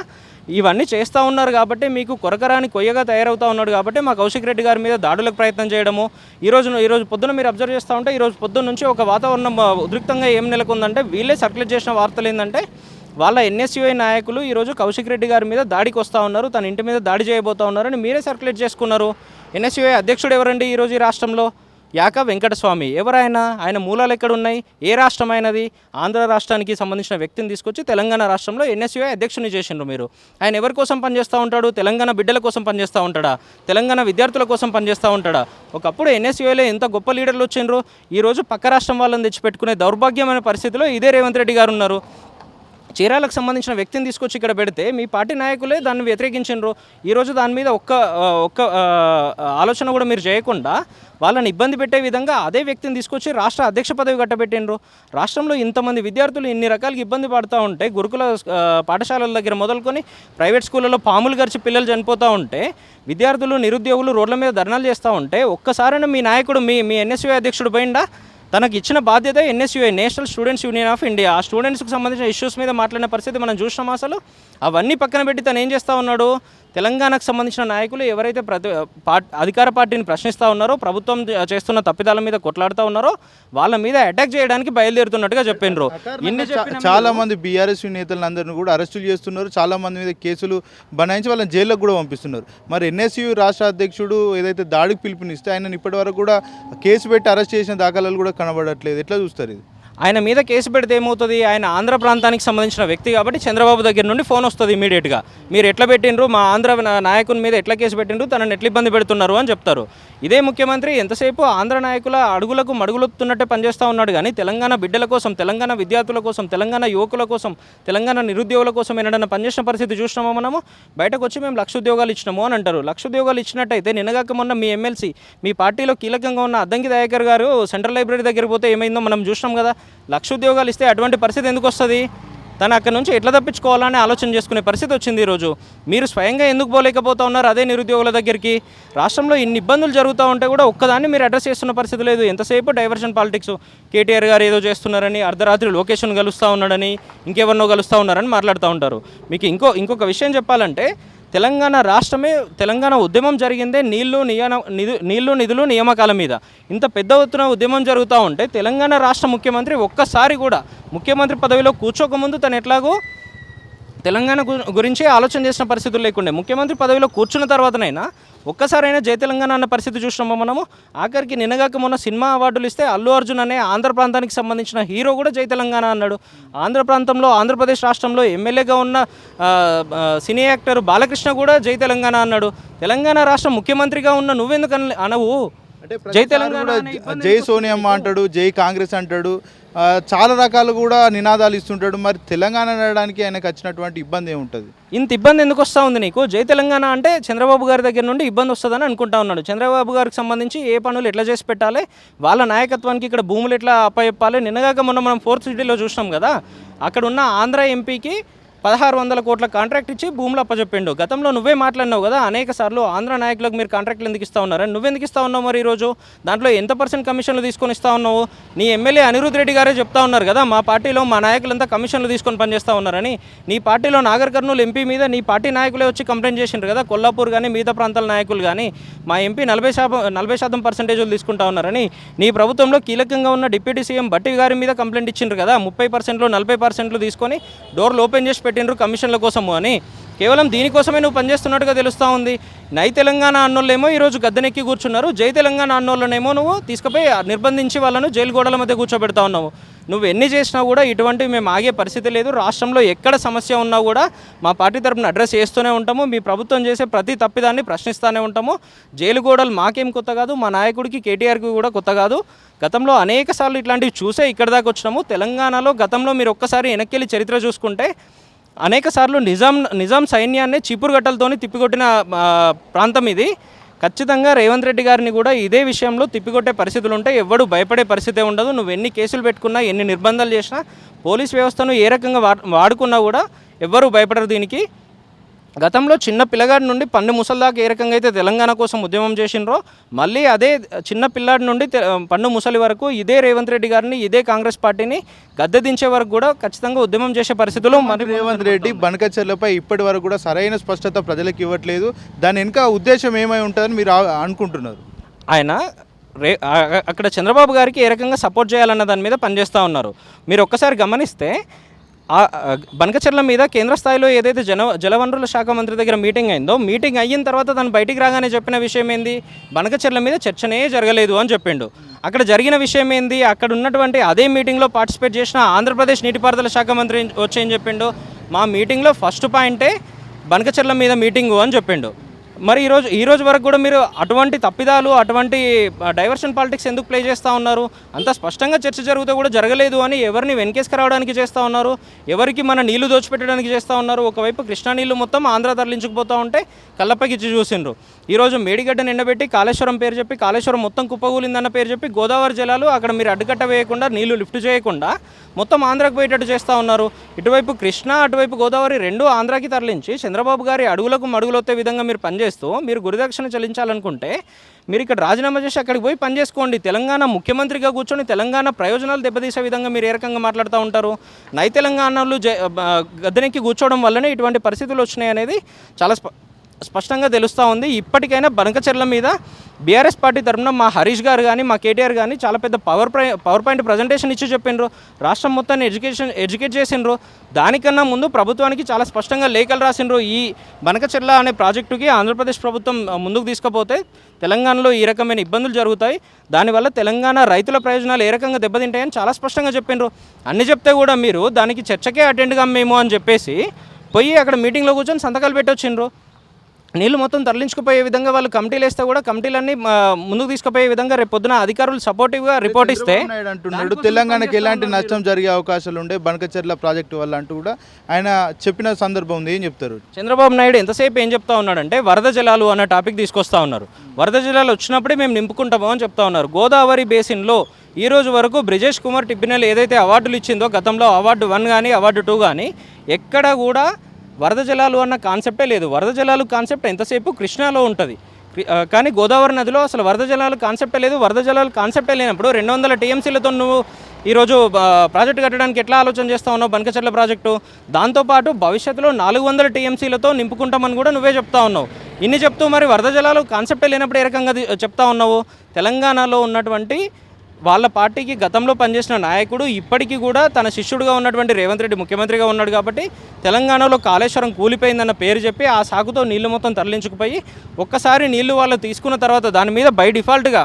ఇవన్నీ చేస్తూ ఉన్నారు కాబట్టి మీకు కొరకరాని కొయ్యగా తయారవుతూ ఉన్నాడు కాబట్టి మా కౌశిక్ రెడ్డి గారి మీద దాడులకు ప్రయత్నం చేయడము ఈ రోజు ఈ రోజు పొద్దున మీరు అబ్జర్వ్ చేస్తూ ఉంటే ఈ రోజు పొద్దున్న నుంచి ఒక వాతావరణం ఉద్రిక్తంగా ఏం నెలకొందంటే వీళ్ళే సర్క్యులేట్ చేసిన వార్తలు ఏంటంటే వాళ్ళ ఎన్ఎస్యుఐ నాయకులు ఈరోజు కౌశిక్ రెడ్డి గారి మీద దాడికి వస్తూ ఉన్నారు. తన ఇంటి మీద దాడి చేయబోతా ఉన్నారని మీరే సర్క్యులేట్ చేసుకున్నారు. ఎన్ఎస్యుఐ అధ్యక్షుడు ఎవరండి ఈరోజు ఈ రాష్ట్రంలో? యాక వెంకటస్వామి. ఎవరైనా ఆయన మూలాలు ఎక్కడున్నాయి? ఏ రాష్ట్రమైనది? ఆంధ్ర రాష్ట్రానికి సంబంధించిన వ్యక్తిని తీసుకొచ్చి తెలంగాణ రాష్ట్రంలో ఎన్ఎస్యుఐ అధ్యక్షుని చేసిండ్రు మీరు. ఆయన ఎవరి కోసం పనిచేస్తూ ఉంటాడు? తెలంగాణ బిడ్డల కోసం పనిచేస్తూ ఉంటాడా? తెలంగాణ విద్యార్థుల కోసం పనిచేస్తూ ఉంటాడా? ఒకప్పుడు ఎన్ఎస్యుఐలో ఎంత గొప్ప లీడర్లు వచ్చిండ్రు? ఈరోజు పక్క రాష్ట్రం వాళ్ళని తెచ్చిపెట్టుకునే దౌర్భాగ్యమైన పరిస్థితిలో ఇదే రేవంత్ రెడ్డి గారు ఉన్నారు. చీరాలకు సంబంధించిన వ్యక్తిని తీసుకొచ్చి ఇక్కడ పెడితే మీ పార్టీ నాయకులే దాన్ని వ్యతిరేకించారు ఈరోజు దాని మీద ఒక్క ఒక్క ఆలోచన కూడా మీరు చేయకుండా వాళ్ళని ఇబ్బంది పెట్టే విధంగా అదే వ్యక్తిని తీసుకొచ్చి రాష్ట్ర అధ్యక్ష పదవి కట్టబెట్టిండ్రు. రాష్ట్రంలో ఇంతమంది విద్యార్థులు ఇన్ని రకాలకి ఇబ్బంది పడుతూ ఉంటే గురుకుల పాఠశాలల దగ్గర మొదలుకొని ప్రైవేట్ స్కూళ్ళలో పాములు గరిచి పిల్లలు చనిపోతూ ఉంటే విద్యార్థులు నిరుద్యోగులు రోడ్ల మీద ధర్నాలు చేస్తూ ఉంటే ఒక్కసారైనా మీ నాయకుడు మీ మీ ఎన్ఎస్యూ అధ్యక్షుడు పోయిండా? తనకు ఇచ్చిన బాధ్యత NSUI national students union of India. ఆ స్టూడెంట్స్కి సంబంధించిన ఇష్యూస్ మీద మాట్లాడిన పరిస్థితి మనం చూసినాం అసలు. అవన్నీ పక్కన పెట్టి తను ఏం చేస్తూ ఉన్నాడు? తెలంగాణకు సంబంధించిన నాయకులు ఎవరైతే ప్రతి పార్ట్ అధికార పార్టీని ప్రశ్నిస్తూ ఉన్నారో ప్రభుత్వం చేస్తున్న తప్పిదాల మీద కొట్లాడుతూ ఉన్నారో వాళ్ళ మీద అటాక్ చేయడానికి బయలుదేరుతున్నట్టుగా చెప్పిండ్రు ఇన్ని చాలా మంది బీఆర్ఎస్ నేతలందరినీ కూడా అరెస్టులు చేస్తున్నారు. చాలా మంది మీద కేసులు బనాయించి వాళ్ళని జైల్లోకి కూడా పంపిస్తున్నారు. మరి ఎన్ఎస్యు రాష్ట్ర అధ్యక్షుడు ఏదైతే దాడికి పిలుపునిస్తే ఆయన ఇప్పటి వరకు కూడా కేసు పెట్టి అరెస్ట్ చేసిన దాఖలాలు కూడా కనబడట్లేదు. ఎట్లా చూస్తారు ఇది? ఆయన మీద కేసు పెడితే ఏమవుతుంది? ఆయన ఆంధ్ర ప్రాంతానికి సంబంధించిన వ్యక్తి కాబట్టి చంద్రబాబు దగ్గర నుండి ఫోన్ వస్తుంది ఇమీడియట్గా. మీరు ఎట్లా పెట్టిండ్రు? మా ఆంధ్ర నాయకుని మీద ఎట్లా కేసు పెట్టిండ్రు? తనని ఎట్లా ఇబ్బంది పెడుతున్నారు? అని చెప్తారు. ఇదే ముఖ్యమంత్రి ఎంతసేపు ఆంధ్ర నాయకుల అడుగులకు మడుగులొత్తున్నట్టే పనిచేస్తూ ఉన్నాడు కానీ తెలంగాణ బిడ్డల కోసం తెలంగాణ విద్యార్థుల కోసం తెలంగాణ యువకుల కోసం తెలంగాణ నిరుద్యోగుల కోసం ఏదైనా పనిచేసిన పరిస్థితి చూసినామో మనము? బయటకు వచ్చి మేము లక్ష ఉద్యోగాలు ఇచ్చినాము అని అంటారు. లక్ష ఉద్యోగాలు ఇచ్చినట్టయితే నిన్నగాక మొన్న మీ ఎమ్మెల్సీ మీ పార్టీలో కీలకంగా ఉన్న అద్దంకి దయాకర్ గారు సెంట్రల్ లైబ్రరీ దగ్గర పోతే ఏమైందో మనం చూసినాం కదా. లక్ష ఉద్యోగాలు ఇస్తే అటువంటి పరిస్థితి ఎందుకు వస్తుంది? తను అక్కడి నుంచి ఎట్లా తప్పించుకోవాలని ఆలోచన చేసుకునే పరిస్థితి వచ్చింది ఈరోజు. మీరు స్వయంగా ఎందుకు పోలేకపోతా ఉన్నారు అదే నిరుద్యోగుల దగ్గరికి? రాష్ట్రంలో ఇన్ని ఇబ్బందులు జరుగుతూ ఉంటే కూడా ఒక్కదాన్ని మీరు అడ్రస్ చేస్తున్న పరిస్థితి లేదు. ఎంతసేపు డైవర్షన్ పాలిటిక్స్ కేటీఆర్ గారు ఏదో చేస్తున్నారని అర్ధరాత్రి లొకేషన్ కలుస్తూ ఉన్నాడని ఇంకెవరినో కలుస్తూ ఉన్నారని మాట్లాడుతూ ఉంటారు. మీకు ఇంకో ఇంకొక విషయం చెప్పాలంటే తెలంగాణ రాష్ట్రమే తెలంగాణ ఉద్యమం జరిగిందే నీళ్ళు నియన నిధు నీళ్ళు నిధులు నియామకాల మీద. ఇంత పెద్ద ఎత్తున ఉద్యమం జరుగుతూ ఉంటే తెలంగాణ రాష్ట్ర ముఖ్యమంత్రి ఒక్కసారి కూడా ముఖ్యమంత్రి పదవిలో కూర్చోకముందు తను ఎట్లాగో తెలంగాణ గురించి ఆలోచన చేసిన పరిస్థితులు లేకుండే. ముఖ్యమంత్రి పదవిలో కూర్చున్న తర్వాతనైనా ఒక్కసారైనా జై తెలంగాణ అన్న పరిస్థితి చూసినామో మనము? ఆఖరికి నిన్నగాక మొన్న సినిమా అవార్డులు ఇస్తే అల్లు అర్జున్ అనే ఆంధ్ర ప్రాంతానికి సంబంధించిన హీరో కూడా జై తెలంగాణ అన్నాడు. ఆంధ్ర ప్రాంతంలో ఆంధ్రప్రదేశ్ రాష్ట్రంలో ఎమ్మెల్యేగా ఉన్న సినీ యాక్టర్ బాలకృష్ణ కూడా జై తెలంగాణ అన్నాడు. తెలంగాణ రాష్ట్ర ముఖ్యమంత్రిగా ఉన్న నువ్వెందుకు అన- అనవు? అంటే జై తెలంగాణ జై సోనియమ్మ అంటాడు జై కాంగ్రెస్ అంటాడు చాలా రకాలు కూడా నినాదాలు ఇస్తుంటాడు. మరి తెలంగాణ అనడానికి ఆయనకు వచ్చినటువంటి ఇబ్బంది ఏముంటుంది? ఇంత ఇబ్బంది ఎందుకు వస్తూ ఉంది నీకు? జై తెలంగాణ అంటే చంద్రబాబు గారి దగ్గర నుండి ఇబ్బంది వస్తుందని అనుకుంటా ఉన్నాడు. చంద్రబాబు గారికి సంబంధించి ఏ పనులు ఎట్లా చేసి పెట్టాలి? వాళ్ళ నాయకత్వానికి ఇక్కడ భూములు ఎట్లా అప్పచెప్పాలి నిన్నగాక మొన్న మనం ఫోర్త్ సిటీలో చూసినాం కదా. అక్కడ ఉన్న ఆంధ్ర ఎంపీకి పదహారు వందల కోట్ల కాంట్రాక్ట్ ఇచ్చి భూములు అప్పచెప్పిండు గతంలో నువ్వే మాట్లాడినావు కదా అనేక సార్లు ఆంధ్ర నాయకులకు మీరు కాంట్రాక్ట్లు ఎందుకు ఇస్తా ఉన్నారని. నువ్వెందుకు ఇస్తా ఉన్నావు మరి ఈరోజు? దాంట్లో ఎంత పర్సెంట్ కమిషన్లు తీసుకొని ఇస్తా ఉన్నావు? నీ ఎమ్మెల్యే అనిరుద్ రెడ్డి గారే చెప్తా ఉన్నారు కదా మా పార్టీలో మా నాయకులంతా కమిషన్లు తీసుకొని పనిచేస్తూ ఉన్నారని. నీ పార్టీలో నాగర్ కర్నూలు ఎంపీ మీద నీ పార్టీ నాయకులే వచ్చి కంప్లైంట్ చేసిండ్రు కదా కొల్లాపూర్ కానీ మిగతా ప్రాంతాల నాయకులు కానీ మా ఎంపీ నలభై శాతం నలభై శాతం పర్సెంటేజ్లు తీసుకుంటా ఉన్నారని. నీ ప్రభుత్వంలో కీలకంగా ఉన్న డిప్యూటీ సీఎం బట్టి గారి మీద కంప్లైంట్ ఇచ్చిండ్రు కదా ముప్పై పర్సెంట్లు నలభై పర్సెంట్లు తీసుకొని డోర్లు ఓపెన్ చేసి పెట్టిండ్రు కమిషన్ల కోసము అని. కేవలం దీనికోసమే నువ్వు పనిచేస్తున్నట్టుగా తెలుస్తూ ఉంది. నై తెలంగాణ అన్నోళ్ళేమో ఈరోజు గద్దెనెక్కి కూర్చున్నారు. జై తెలంగాణ అన్నోళ్ళనేమో నువ్వు తీసుకుపోయి నిర్బంధించి వాళ్ళను జైలు గోడల మధ్య కూర్చోబెడతా ఉన్నావు. నువ్వు ఎన్ని చేసినా కూడా ఇటువంటివి మేము ఆగే పరిస్థితి లేదు. రాష్ట్రంలో ఎక్కడ సమస్య ఉన్నా కూడా మా పార్టీ తరపున అడ్రస్ చేస్తూనే ఉంటాము. మీ ప్రభుత్వం చేసే ప్రతి తప్పిదాన్ని ప్రశ్నిస్తూనే ఉంటాము. జైలు గోడలు మాకేం కొత్త కాదు మా నాయకుడికి కేటీఆర్కి కూడా కొత్త కాదు. గతంలో అనేక సార్లు ఇట్లాంటివి చూసే ఇక్కడ దాకా వచ్చినాము. తెలంగాణలో గతంలో మీరు ఒక్కసారి వెనక్కి చరిత్ర చూసుకుంటే అనేక సార్లు నిజాం నిజాం సైన్యాన్ని చీపురు గట్టలతోని తిప్పికొట్టిన ప్రాంతం ఇది. ఖచ్చితంగా రేవంత్ రెడ్డి గారిని కూడా ఇదే విషయంలో తిప్పికొట్టే పరిస్థితులు ఉంటాయి ఎవ్వడు భయపడే పరిస్థితే ఉండదు. నువ్వు ఎన్ని కేసులు పెట్టుకున్నా ఎన్ని నిర్బంధాలు చేసినా పోలీస్ వ్యవస్థను ఏ రకంగా వా- వాడుకున్నా కూడా ఎవ్వరూ భయపడరు దీనికి. గతంలో చిన్న పిల్లగాడి నుండి పన్ను ముసలి దాకా ఏ రకంగా అయితే తెలంగాణ కోసం ఉద్యమం చేసిండ్రో మళ్ళీ అదే చిన్న పిల్లాడి నుండి పన్ను ముసలి వరకు ఇదే రేవంత్ రెడ్డి గారిని ఇదే కాంగ్రెస్ పార్టీని గద్దె దించే వరకు కూడా ఖచ్చితంగా ఉద్యమం చేసే పరిస్థితులు మరి రేవంత్ రెడ్డి బనకచర్లపై ఇప్పటి వరకు కూడా సరైన స్పష్టత ప్రజలకు ఇవ్వట్లేదు. దాని వెనుక ఉద్దేశం ఏమై ఉంటుందని మీరు అనుకుంటున్నారు? ఆయన రే అక్కడ చంద్రబాబు గారికి ఏ రకంగా సపోర్ట్ చేయాలన్న దాని మీద పనిచేస్తూ ఉన్నారు. మీరు ఒక్కసారి గమనిస్తే బనకచర్ల మీద కేంద్ర స్థాయిలో ఏదైతే జన జలవనరుల శాఖ మంత్రి దగ్గర మీటింగ్ అయిందో మీటింగ్ అయిన తర్వాత తను బయటికి రాగానే చెప్పిన విషయం ఏంది? బనకచర్ల మీద చర్చనే జరగలేదు అని చెప్పిండు. అక్కడ జరిగిన విషయం ఏంది? అక్కడ ఉన్నటువంటి అదే మీటింగ్లో పార్టిసిపేట్ చేసిన ఆంధ్రప్రదేశ్ నీటిపారుదల శాఖ మంత్రి వచ్చి ఏం చెప్పిండు? మా మీటింగ్లో ఫస్ట్ పాయింటే బనకచర్ల మీద మీటింగు అని చెప్పిండు. మరి ఈరోజు ఈ రోజు వరకు కూడా మీరు అటువంటి తప్పిదాలు అటువంటి డైవర్షన్ పాలిటిక్స్ ఎందుకు ప్లే చేస్తూ ఉన్నారు? అంత స్పష్టంగా చర్చ జరిగితే కూడా జరగలేదు అని ఎవరిని వెనకేసుకు రావడానికి చేస్తూ ఉన్నారు? ఎవరికి మన నీళ్ళు దోచిపెట్టడానికి చేస్తూ ఉన్నారు? ఒకవైపు కృష్ణా నీళ్ళు మొత్తం ఆంధ్ర తరలించుకుపోతూ ఉంటే కళ్ళపైకి ఇచ్చి చూసిండ్రు. ఈరోజు మేడిగడ్డ నిండబెట్టి కాళేశ్వరం పేరు చెప్పి కాళేశ్వరం మొత్తం కుప్పగూలిందన్న పేరు చెప్పి గోదావరి జలాలు అక్కడ మీరు అడ్డుకట్ట వేయకుండా నీళ్ళు లిఫ్ట్ చేయకుండా మొత్తం ఆంధ్రాకు పోయేటట్టు చేస్తూ ఉన్నారు. ఇటువైపు కృష్ణా అటువైపు గోదావరి రెండు ఆంధ్రాకి తరలించి చంద్రబాబు గారి అడుగులకు మడుగులొత్తే విధంగా మీరు చేస్తూ మీరు గురుదక్షిణ చెల్లించాలనుకుంటే మీరు ఇక్కడ రాజీనామా చేసి అక్కడికి పోయి పనిచేసుకోండి తెలంగాణ ముఖ్యమంత్రిగా కూర్చొని తెలంగాణ ప్రయోజనాలు దెబ్బతీసే విధంగా మీరు ఏ రకంగా మాట్లాడుతూ ఉంటారు? నై తెలంగాణలో జ గద్దెనెక్కి కూర్చోవడం వల్లనే ఇటువంటి పరిస్థితులు వచ్చినాయి అనేది చాలా స్ప స్పష్టంగా తెలుస్తూ ఉంది. ఇప్పటికైనా బనకచెర్ల మీద బీఆర్ఎస్ పార్టీ తరఫున మా హరీష్ గారు కానీ మా కేటీఆర్ కానీ చాలా పెద్ద పవర్ ప్రై పవర్ పాయింట్ ప్రజెంటేషన్ ఇచ్చి చెప్పిండ్రు రాష్ట్రం మొత్తాన్ని ఎడ్యుకేషన్ ఎడ్యుకేట్ చేసిండ్రు. దానికన్నా ముందు ప్రభుత్వానికి చాలా స్పష్టంగా లేఖలు రాసిండ్రు. ఈ బనకచెర్ల అనే ప్రాజెక్టుకి ఆంధ్రప్రదేశ్ ప్రభుత్వం ముందుకు తీసుకుపోతే తెలంగాణలో ఈ రకమైన ఇబ్బందులు జరుగుతాయి. దానివల్ల తెలంగాణ రైతుల ప్రయోజనాలు ఏ రకంగా దెబ్బతింటాయని చాలా స్పష్టంగా చెప్పిండ్రు అన్ని చెప్తే కూడా మీరు దానికి చర్చకే అటెండ్గా మేము అని చెప్పేసి పోయి అక్కడ మీటింగ్లో కూర్చొని సంతకాలు పెట్టొచ్చిండ్రు. నీళ్ళు మొత్తం తరలించుకుపోయే విధంగా వాళ్ళు కమిటీలు వేస్తే కూడా కమిటీలన్నీ ముందుకు తీసుకుపోయే విధంగా రేపు పొద్దున అధికారులు సపోర్టివ్గా రిపోర్ట్ ఇస్తే అంటున్నాడు. తెలంగాణకి ఎలాంటి నష్టం జరిగే అవకాశాలు ఉండే బనకచెర్ల ప్రాజెక్టు వల్ల అంటూ కూడా ఆయన చెప్పిన సందర్భం ఉంది. ఏం చెప్తారు? చంద్రబాబు నాయుడు ఎంతసేపు ఏం చెప్తా ఉన్నాడంటే వరద జలాలు అన్న టాపిక్ తీసుకొస్తా ఉన్నారు. వరద జలాలు వచ్చినప్పుడే మేము నింపుకుంటాము అని చెప్తా ఉన్నారు. గోదావరి బేసిన్లో ఈ రోజు వరకు బ్రిజేష్ కుమార్ టిబ్బినల్ ఏదైతే అవార్డులు ఇచ్చిందో గతంలో అవార్డు వన్ కానీ అవార్డు టూ కానీ ఎక్కడ కూడా వరద జలాలు అన్న కాన్సెప్టే లేదు. వరద జలాలు కాన్సెప్ట్ ఎంతసేపు కృష్ణాలో ఉంటుంది. కానీ గోదావరి నదిలో అసలు వరద జలాలు కాన్సెప్టే లేదు. వరద జలాలు కాన్సెప్టే లేనప్పుడు రెండు వందల టీఎంసీలతో నువ్వు ఈరోజు ప్రాజెక్టు కట్టడానికి ఎట్లా ఆలోచన చేస్తా ఉన్నావు? బనకచెర్ల ప్రాజెక్టు. దాంతోపాటు భవిష్యత్తులో నాలుగు వందల టీఎంసీలతో నింపుకుంటామని కూడా నువ్వే చెప్తా ఉన్నావు. ఇన్ని చెప్తూ మరి వరద జలాలు కాన్సెప్టే లేనప్పుడు ఏ రకంగా చెప్తా ఉన్నావు? తెలంగాణలో ఉన్నటువంటి వాళ్ళ పార్టీకి గతంలో పనిచేసిన నాయకుడు ఇప్పటికీ కూడా తన శిష్యుడుగా ఉన్నటువంటి రేవంత్ రెడ్డి ముఖ్యమంత్రిగా ఉన్నాడు కాబట్టి తెలంగాణలో కాళేశ్వరం కూలిపోయిందన్న పేరు చెప్పి ఆ సాగుతో నీళ్ళు మొత్తం తరలించుకుపోయి ఒక్కసారి నీళ్ళు వాళ్ళు తీసుకున్న తర్వాత దాని మీద బై డిఫాల్ట్గా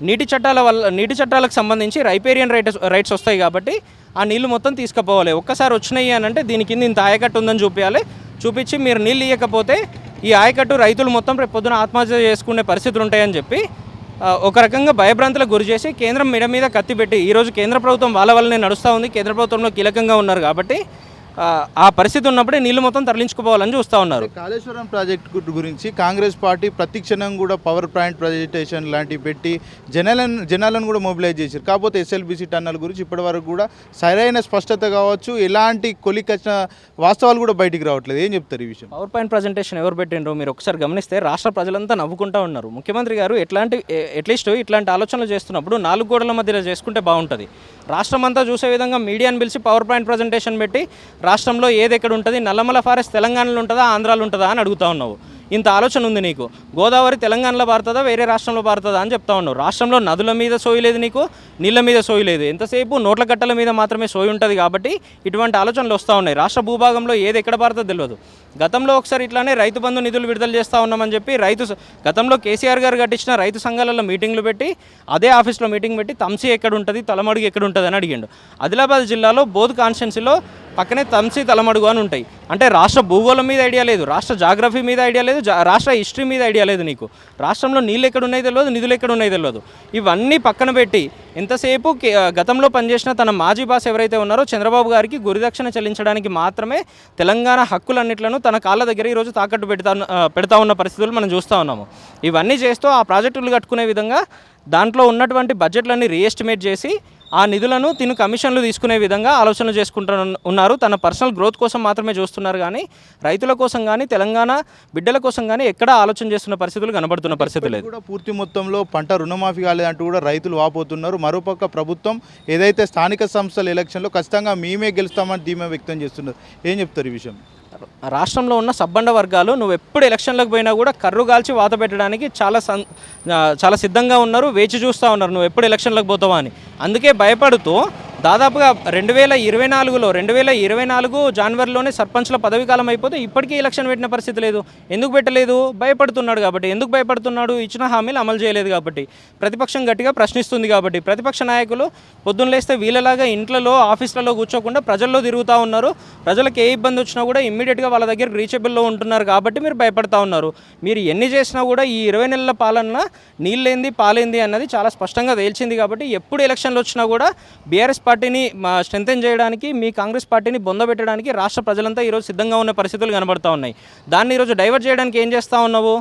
నీటి చట్టాల వల్ల నీటి చట్టాలకు సంబంధించి రైపేరియన్ రైట్స్ రైట్స్ వస్తాయి కాబట్టి ఆ నీళ్ళు మొత్తం తీసుకుపోవాలి. ఒక్కసారి వచ్చినాయి అని అంటే దీని కింద ఇంత ఆయకట్టు ఉందని చూపించాలి చూపించి మీరు నీళ్ళు ఇవ్వకపోతే ఈ ఆయకట్టు రైతులు మొత్తం రేపు పొద్దున ఆత్మహత్య చేసుకునే పరిస్థితులు ఉంటాయని చెప్పి ఒక రకంగా భయభ్రాంతులకు గురి చేసి కేంద్రం మెడ మీద కత్తి పెట్టి ఈరోజు కేంద్ర ప్రభుత్వం వాళ్ళ వల్లనే నడుస్తూ ఉంది. కేంద్ర ప్రభుత్వంలో కీలకంగా ఉన్నారు కాబట్టి ఆ, పరిస్థితి ఉన్నప్పుడే నీళ్ళు మొత్తం తరలించుకుపోవాలని చూస్తూ ఉన్నారు. కాళేశ్వరం ప్రాజెక్ట్ గురించి కాంగ్రెస్ పార్టీ ప్రతి క్షణం కూడా పవర్ పాయింట్ ప్రజెంటేషన్ లాంటివి పెట్టి జనాలను జనాలను కూడా మొబిలైజ్ చేశారు. కాకపోతే ఎస్ఎల్బిసి టన్నల్ గురించి ఇప్పటి వరకు కూడా సరైన స్పష్టత కావచ్చు ఎలాంటి కొలికొచ్చిన వాస్తవాలు కూడా బయటికి రావట్లేదు. ఏం చెప్తారు ఈ విషయం? పవర్ పాయింట్ ప్రజెంటేషన్ ఎవరు పెట్టిండ్రో మీరు ఒకసారి గమనిస్తే రాష్ట్ర ప్రజలంతా నవ్వుకుంటా ఉన్నారు. ముఖ్యమంత్రి గారు ఎట్లాంటి అట్లీస్ట్ ఇట్లాంటి ఆలోచనలు చేస్తున్నప్పుడు నాలుగు గోడల మధ్యలో చేసుకుంటే బాగుంటుంది. రాష్ట్రం అంతా చూసే విధంగా మీడియాను పిలిచి పవర్ పాయింట్ ప్రజెంటేషన్ పెట్టి రాష్ట్రంలో ఏది ఎక్కడ ఉంటుంది నల్లమల ఫారెస్ట్ తెలంగాణలో ఉంటుందా ఆంధ్రాలో ఉంటుందా అని అడుగుతా ఉన్నావు. ఇంత ఆలోచన ఉంది నీకు. గోదావరి తెలంగాణలో పారుతుందా వేరే రాష్ట్రంలో పారుతుందా అని చెప్తా ఉన్నావు. రాష్ట్రంలో నదుల మీద సోయలేదు నీకు నీళ్ళ మీద సోయలేదు ఎంతసేపు నోట్ల కట్టల మీద మాత్రమే సోయి ఉంటుంది కాబట్టి ఇటువంటి ఆలోచనలు వస్తూ ఉన్నాయి. రాష్ట్ర భూభాగంలో ఏది ఎక్కడ పారుతుందో తెలియదు. గతంలో ఒకసారి ఇట్లానే రైతు బంధు నిధులు విడుదల చేస్తూ ఉన్నామని చెప్పి రైతు గతంలో కేసీఆర్ గారు కట్టించిన రైతు సంఘాలలో మీటింగ్లు పెట్టి అదే ఆఫీస్లో మీటింగ్ పెట్టి తమ్సి ఎక్కడ ఉంటుంది తలమడుగు ఎక్కడ ఉంటుంది అని అడిగిండు. ఆదిలాబాద్ జిల్లాలో బోధ్ కాన్స్టిట్యున్సీలో పక్కనే తమ్సి తలమడుగు అని ఉంటాయి. అంటే రాష్ట్ర భూగోళం మీద ఐడియా లేదు రాష్ట్ర జాగ్రఫీ మీద ఐడియా లేదు రాష్ట్ర హిస్టరీ మీద ఐడియా లేదు నీకు. రాష్ట్రంలో నీళ్ళు ఎక్కడ ఉన్నాయి తెలియదు నిధులు ఎక్కడ ఉన్నాయి తెలియదు ఇవన్నీ పక్కన పెట్టి ఇంతసేపు గతంలో పనిచేసిన తన మాజీ బాస్ ఎవరైతే ఉన్నారో చంద్రబాబు గారికి గురిదక్షిణ చెల్లించడానికి మాత్రమే తెలంగాణ హక్కులన్నిట్లను తన కాళ్ళ దగ్గర ఈరోజు తాకట్టు పెడతా పెడతా ఉన్న పరిస్థితులు మనం చూస్తూ ఉన్నాము. ఇవన్నీ చేస్తూ ఆ ప్రాజెక్టులు కట్టుకునే విధంగా దాంట్లో ఉన్నటువంటి బడ్జెట్లన్నీ రీఎస్టిమేట్ చేసి ఆ నిధులను తిను కమిషన్లు తీసుకునే విధంగా ఆలోచనలు చేసుకుంటూ ఉన్నారు. తన పర్సనల్ గ్రోత్ కోసం మాత్రమే చూస్తున్నారు కానీ రైతుల కోసం కానీ తెలంగాణ బిడ్డల కోసం కానీ ఎక్కడా ఆలోచన చేస్తున్న పరిస్థితులు కనబడుతున్న పరిస్థితి లేదు. కూడా పూర్తి మొత్తంలో పంట రుణమాఫీ కాలేదంటూ కూడా రైతులు వాపోతున్నారు. మరోపక్క ప్రభుత్వం ఏదైతే స్థానిక సంస్థల ఎలక్షన్లో ఖచ్చితంగా మేమే గెలుస్తామని ధీమా వ్యక్తం చేస్తున్నారు. ఏం చెప్తారు ఈ విషయం? రాష్ట్రంలో ఉన్న సబ్బండ వర్గాలు నువ్వు ఎప్పుడు ఎలక్షన్లకు పోయినా కూడా కర్రు కాల్చి వాత పెట్టడానికి చాలా సం చాలా సిద్ధంగా ఉన్నారు వేచి చూస్తూ ఉన్నారు నువ్వు ఎప్పుడు ఎలక్షన్లకు పోతావా అని. అందుకే భయపడుతూ దాదాపుగా రెండు వేల ఇరవై నాలుగులో రెండు వేల ఇరవై నాలుగు జనవరిలోనే సర్పంచ్ల పదవీ కాలం అయిపోతే ఇప్పటికీ ఎలక్షన్ పెట్టిన పరిస్థితి లేదు. ఎందుకు పెట్టలేదు? భయపడుతున్నాడు కాబట్టి. ఎందుకు భయపడుతున్నాడు? ఇచ్చిన హామీలు అమలు చేయలేదు కాబట్టి. ప్రతిపక్షం గట్టిగా ప్రశ్నిస్తుంది కాబట్టి. ప్రతిపక్ష నాయకులు పొద్దున్న లేస్తే వీళ్ళలాగా ఇంట్లలో ఆఫీసులలో కూర్చోకుండా ప్రజల్లో తిరుగుతూ ఉన్నారు. ప్రజలకు ఏ ఇబ్బంది వచ్చినా కూడా ఇమ్మీడియట్గా వాళ్ళ దగ్గర రీచబుల్లో ఉంటున్నారు కాబట్టి మీరు భయపడతా ఉన్నారు. మీరు ఎన్ని చేసినా కూడా ఈ ఇరవై నెలల పాలన నీళ్ళేంది పాలేంది అన్నది చాలా స్పష్టంగా తేల్చింది కాబట్టి ఎప్పుడు ఎలక్షన్లు వచ్చినా కూడా బీఆర్ఎస్ పార్టీని స్ట్రెంథెన్ చేయడానికి మీ కాంగ్రెస్ పార్టీని బొందబెట్టడానికి రాష్ట్ర ప్రజలంతా ఈరోజు సిద్ధంగా ఉన్న పరిస్థితులు కనబడతా ఉన్నాయి. దాన్ని ఈరోజు డైవర్ట్ చేయడానికి ఏం చేస్తూ ఉన్నావు?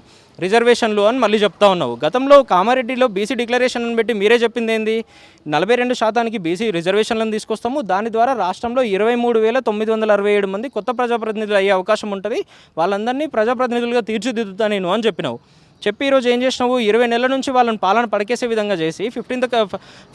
రిజర్వేషన్లు అని మళ్ళీ చెప్తా ఉన్నావు. గతంలో కామారెడ్డిలో బీసీ డిక్లరేషన్ అని పెట్టి మీరే చెప్పింది ఏంది? నలభై రెండు శాతానికి బీసీ రిజర్వేషన్లను తీసుకొస్తాము. దాని ద్వారా రాష్ట్రంలో ఇరవై మూడు వేల తొమ్మిది వందల అరవై ఏడు మంది కొత్త ప్రజాప్రతినిధులు అయ్యే అవకాశం ఉంటుంది. వాళ్ళందరినీ ప్రజాప్రతినిధులుగా తీర్చిదిద్దుతా నేను అని చెప్పినావు. చెప్పి ఈరోజు ఏం చేసినావు? ఇరవై నెలల నుంచి వాళ్ళని పాలన పడకేసే విధంగా చేసి ఫిఫ్టీన్త్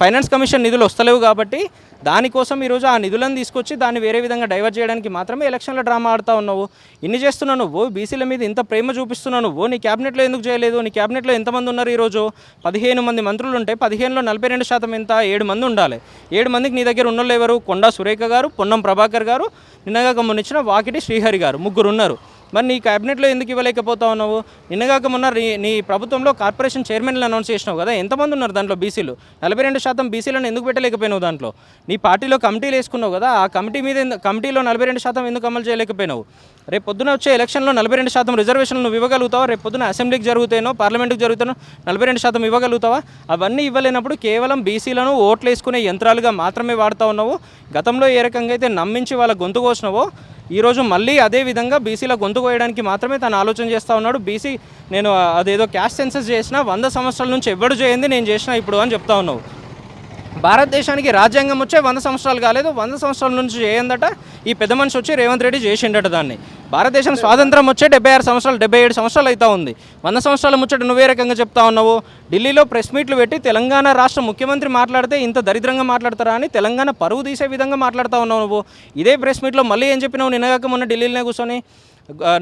ఫైనాన్స్ కమిషన్ నిధులు వస్తలేవు కాబట్టి దానికోసం ఈరోజు ఆ నిధులను తీసుకొచ్చి దాన్ని వేరే విధంగా డైవర్ట్ చేయడానికి మాత్రమే ఎలక్షన్ల డ్రామా ఆడుతూ ఉన్నావు. ఇన్ని చేస్తున్నావు నువ్వు బీసీల మీద ఇంత ప్రేమ చూపిస్తున్నావు నువ్వు నీ క్యాబినెట్లో ఎందుకు చేయలేదు? నీ క్యాబినెట్లో ఎంతమంది ఉన్నారు ఈరోజు? పదిహేను మంది మంత్రులు ఉంటే పదిహేనులో నలభై రెండు శాతం ఎంత? ఏడు మంది ఉండాలి. ఏడు మందికి నీ దగ్గర ఉన్నోళ్ళు ఎవరు? కొండా సురేఖ గారు పొన్నం ప్రభాకర్ గారు నిన్నగా గమనించిన వాకిటి శ్రీహరి గారు ముగ్గురు ఉన్నారు. మరి నీ క్యాబినెట్లో ఎందుకు ఇవ్వలేకపోతా ఉన్నావు నిన్నగాక మొన్న నీ ప్రభుత్వంలో కార్పొరేషన్ చైర్మన్లు అనౌన్స్ చేసినావు కదా ఎంతమంది ఉన్నారు దాంట్లో బీసీలు నలభై రెండు శాతం బీసీలను ఎందుకు పెట్టలేకపోయినావు దాంట్లో? నీ పార్టీలో కమిటీలు వేసుకున్నావు కదా ఆ కమిటీ మీద కమిటీలో నలభై రెండు శాతం ఎందుకు అమలు చేయలేకపోయినావు? రేపు పొద్దున వచ్చే ఎలక్షన్లో నలభై రెండు శాతం రిజర్వేషన్లు నువ్వు ఇవ్వగలుగుతావా? రేపు పొద్దున అసెంబ్లీకి జరుగుతాయనో పార్లమెంట్కి జరుగుతానో నలభై రెండు శాతం ఇవ్వగలుగుతావా? అవన్నీ ఇవ్వలేనప్పుడు కేవలం బీసీలను ఓట్లు వేసుకునే యంత్రాలుగా మాత్రమే వాడుతూ ఉన్నావు. గతంలో ఏ రకంగా అయితే నమ్మించి వాళ్ళ గొంతు కోసినావో ఈరోజు మళ్ళీ అదే విధంగా బీసీల గొంతు కోయడానికి మాత్రమే తను ఆలోచన చేస్తూ ఉన్నాడు. బీసీ నేను అదేదో క్యాస్ట్ సెన్సెస్ చేసిన వంద సంవత్సరాల నుంచి ఎవడు చేయండి నేను చేసిన ఇప్పుడు అని చెప్తా ఉన్నావు. భారతదేశానికి రాజ్యాంగం వచ్చే వంద సంవత్సరాలు కాలేదు. వంద సంవత్సరాల నుంచి చేయందట ఈ పెద్ద మనిషి వచ్చి రేవంత్ రెడ్డి చేసిండట దాన్ని. భారతదేశం స్వాతంత్రం వచ్చే డెబ్బై ఆరు సంవత్సరాలు డెబ్బై ఏడు సంవత్సరాలు అవుతా ఉంది. వంద సంవత్సరాల ముచ్చట నువ్వే రకంగా చెప్తా ఉన్నావు? ఢిల్లీలో ప్రెస్ మీట్లు పెట్టి తెలంగాణ రాష్ట్ర ముఖ్యమంత్రి మాట్లాడితే ఇంత దరిద్రంగా మాట్లాడతారా అని తెలంగాణ పరువు తీసే విధంగా మాట్లాడుతూ ఉన్నావు నువ్వు. ఇదే ప్రెస్ మీట్లో మళ్ళీ ఏం చెప్పినావు? నిన్నగాక మొన్న ఢిల్లీలోనే కూర్చొని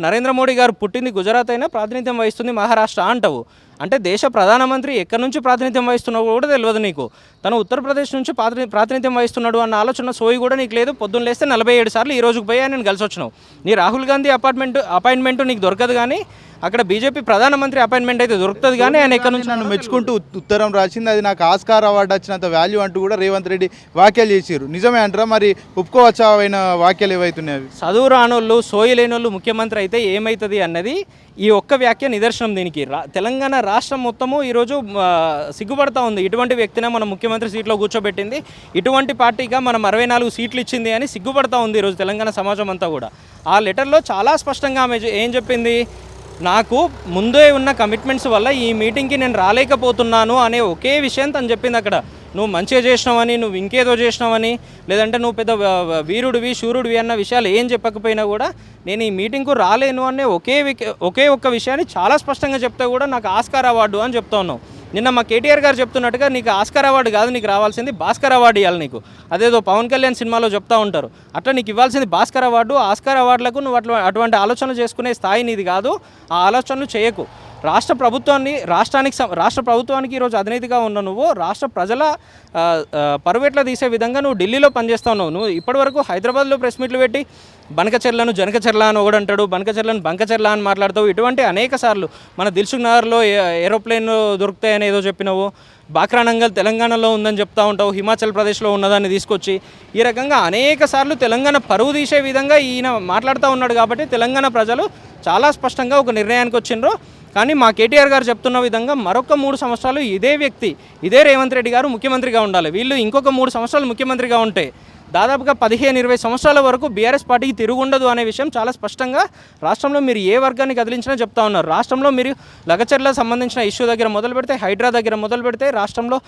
నరేంద్ర మోడీ గారు పుట్టింది గుజరాత్ అయినా ప్రాతినిధ్యం వహిస్తుంది మహారాష్ట్ర అంటావు. అంటే దేశ ప్రధానమంత్రి ఎక్కడి నుంచి ప్రాతినిధ్యం వహిస్తున్నావు కూడా తెలియదు నీకు. తను ఉత్తరప్రదేశ్ నుంచి ప్రాతినిధ్యం వహిస్తున్నాడు అన్న ఆలోచన సోయి కూడా నీకు లేదు. పొద్దున్న లేస్తే నలభై ఏడు సార్లు ఈ రోజుకు పోయా నేను కలిసి వచ్చినావు నీ రాహుల్ గాంధీ అపార్ట్మెంట్ అపాయింట్మెంట్ నీకు దొరకదు కానీ అక్కడ బీజేపీ ప్రధానమంత్రి అపాయింట్మెంట్ అయితే దొరుకుతుంది కానీ ఆయన ఎక్కడి నుంచి నన్ను మెచ్చుకుంటూ ఉత్- ఉత్తరం రాసింది అది నాకు ఆస్కార్ అవార్డు వచ్చినంత వాల్యూ అంటూ కూడా రేవంత్ రెడ్డి వ్యాఖ్యలు చేసారు నిజమే అంటారా? మరి ఒప్పుకోవచ్చా అయిన వ్యాఖ్యలు ఏవైతున్నాయి చదువు రానోళ్ళు సోయి లేనోళ్ళు ముఖ్యమంత్రి అయితే ఏమవుతుంది అన్నది ఈ ఒక్క వ్యాఖ్య నిదర్శనం దీనికి. రా తెలంగాణ రాష్ట్రం మొత్తము ఈరోజు సిగ్గుపడతా ఉంది. ఇటువంటి వ్యక్తినే మన ముఖ్యమంత్రి సీట్లో కూర్చోబెట్టింది. ఇటువంటి పార్టీగా మనం అరవై నాలుగు సీట్లు ఇచ్చింది అని సిగ్గుపడతా ఉంది ఈరోజు తెలంగాణ సమాజం అంతా కూడా. ఆ లెటర్లో చాలా స్పష్టంగా ఆమె ఏం చెప్పింది? నాకు ముందే ఉన్న కమిట్మెంట్స్ వల్ల ఈ మీటింగ్కి నేను రాలేకపోతున్నాను అనే ఒకే విషయం తను చెప్పింది అక్కడ. నువ్వు మంచిగా చేసినావని నువ్వు ఇంకేదో చేసినావని లేదంటే నువ్వు పెద్ద వీరుడివి శూరుడివి అన్న విషయాలు ఏం చెప్పకపోయినా కూడా నేను ఈ మీటింగ్కు రాలేను అనే ఒకే ఒకే ఒక్క విషయాన్ని చాలా స్పష్టంగా చెప్తే కూడా నాకు ఆస్కార్ అవార్డు అని చెప్తా ఉన్నావు. నిన్న మా కేటీఆర్ గారు చెప్తున్నట్టుగా నీకు ఆస్కార్ అవార్డు కాదు నీకు రావాల్సింది భాస్కర్ అవార్డు ఇవ్వాలి నీకు. అదేదో పవన్ కళ్యాణ్ సినిమాలో చెప్తా ఉంటారు. అట్లా నీకు ఇవ్వాల్సింది భాస్కర్ అవార్డు ఆస్కార్ అవార్డులకు నువ్వు అట్లా అటువంటి ఆలోచనలు చేసుకునే స్థాయి నీది కాదు. ఆ ఆలోచనలు చేయకు. రాష్ట్ర ప్రభుత్వాన్ని రాష్ట్రానికి రాష్ట్ర ప్రభుత్వానికి ఈరోజు అధినేతగా ఉన్న నువ్వు రాష్ట్ర ప్రజల పరువెట్లా పరువెట్ల తీసే విధంగా నువ్వు ఢిల్లీలో పనిచేస్తా ఉన్నావు. నువ్వు ఇప్పటివరకు హైదరాబాద్లో ప్రెస్ మీట్లు పెట్టి బనకచెర్లను జనకచెర్ల అని ఒకడంటాడు బనకచెర్లను బంకచెర్ల అని మాట్లాడతావు. ఇటువంటి అనేక సార్లు మన దిల్సుఖ్ నగర్లో ఏ- ఏరోప్లేన్ దొరుకుతాయని ఏదో చెప్పినావు. బాక్రానంగల్ తెలంగాణలో ఉందని చెప్తా ఉంటావు. హిమాచల్ ప్రదేశ్లో ఉన్నదాన్ని తీసుకొచ్చి ఈ రకంగా అనేక సార్లు తెలంగాణ పరువు తీసే విధంగా ఈయన మాట్లాడుతూ ఉన్నాడు కాబట్టి తెలంగాణ ప్రజలు చాలా స్పష్టంగా ఒక నిర్ణయానికి వచ్చిండ్రు. కానీ మా కేటీఆర్ గారు చెప్తున్న విధంగా మరొక మూడు సంవత్సరాలు ఇదే వ్యక్తి ఇదే రేవంత్ రెడ్డి గారు ముఖ్యమంత్రిగా ఉండాలి. వీళ్ళు ఇంకొక మూడు సంవత్సరాలు ముఖ్యమంత్రిగా ఉంటే దాదాపుగా పదిహేను ఇరవై సంవత్సరాల వరకు బీఆర్ఎస్ పార్టీకి తిరుగుండదు అనే విషయం చాలా స్పష్టంగా రాష్ట్రంలో మీరు ఏ వర్గాన్ని కదిలించినా చెప్తా ఉన్నారు. రాష్ట్రంలో మీరు లగచర్లకు సంబంధించిన ఇష్యూ దగ్గర మొదలు పెడితే హైడ్రా దగ్గర మొదలు పెడితే రాష్ట్రంలో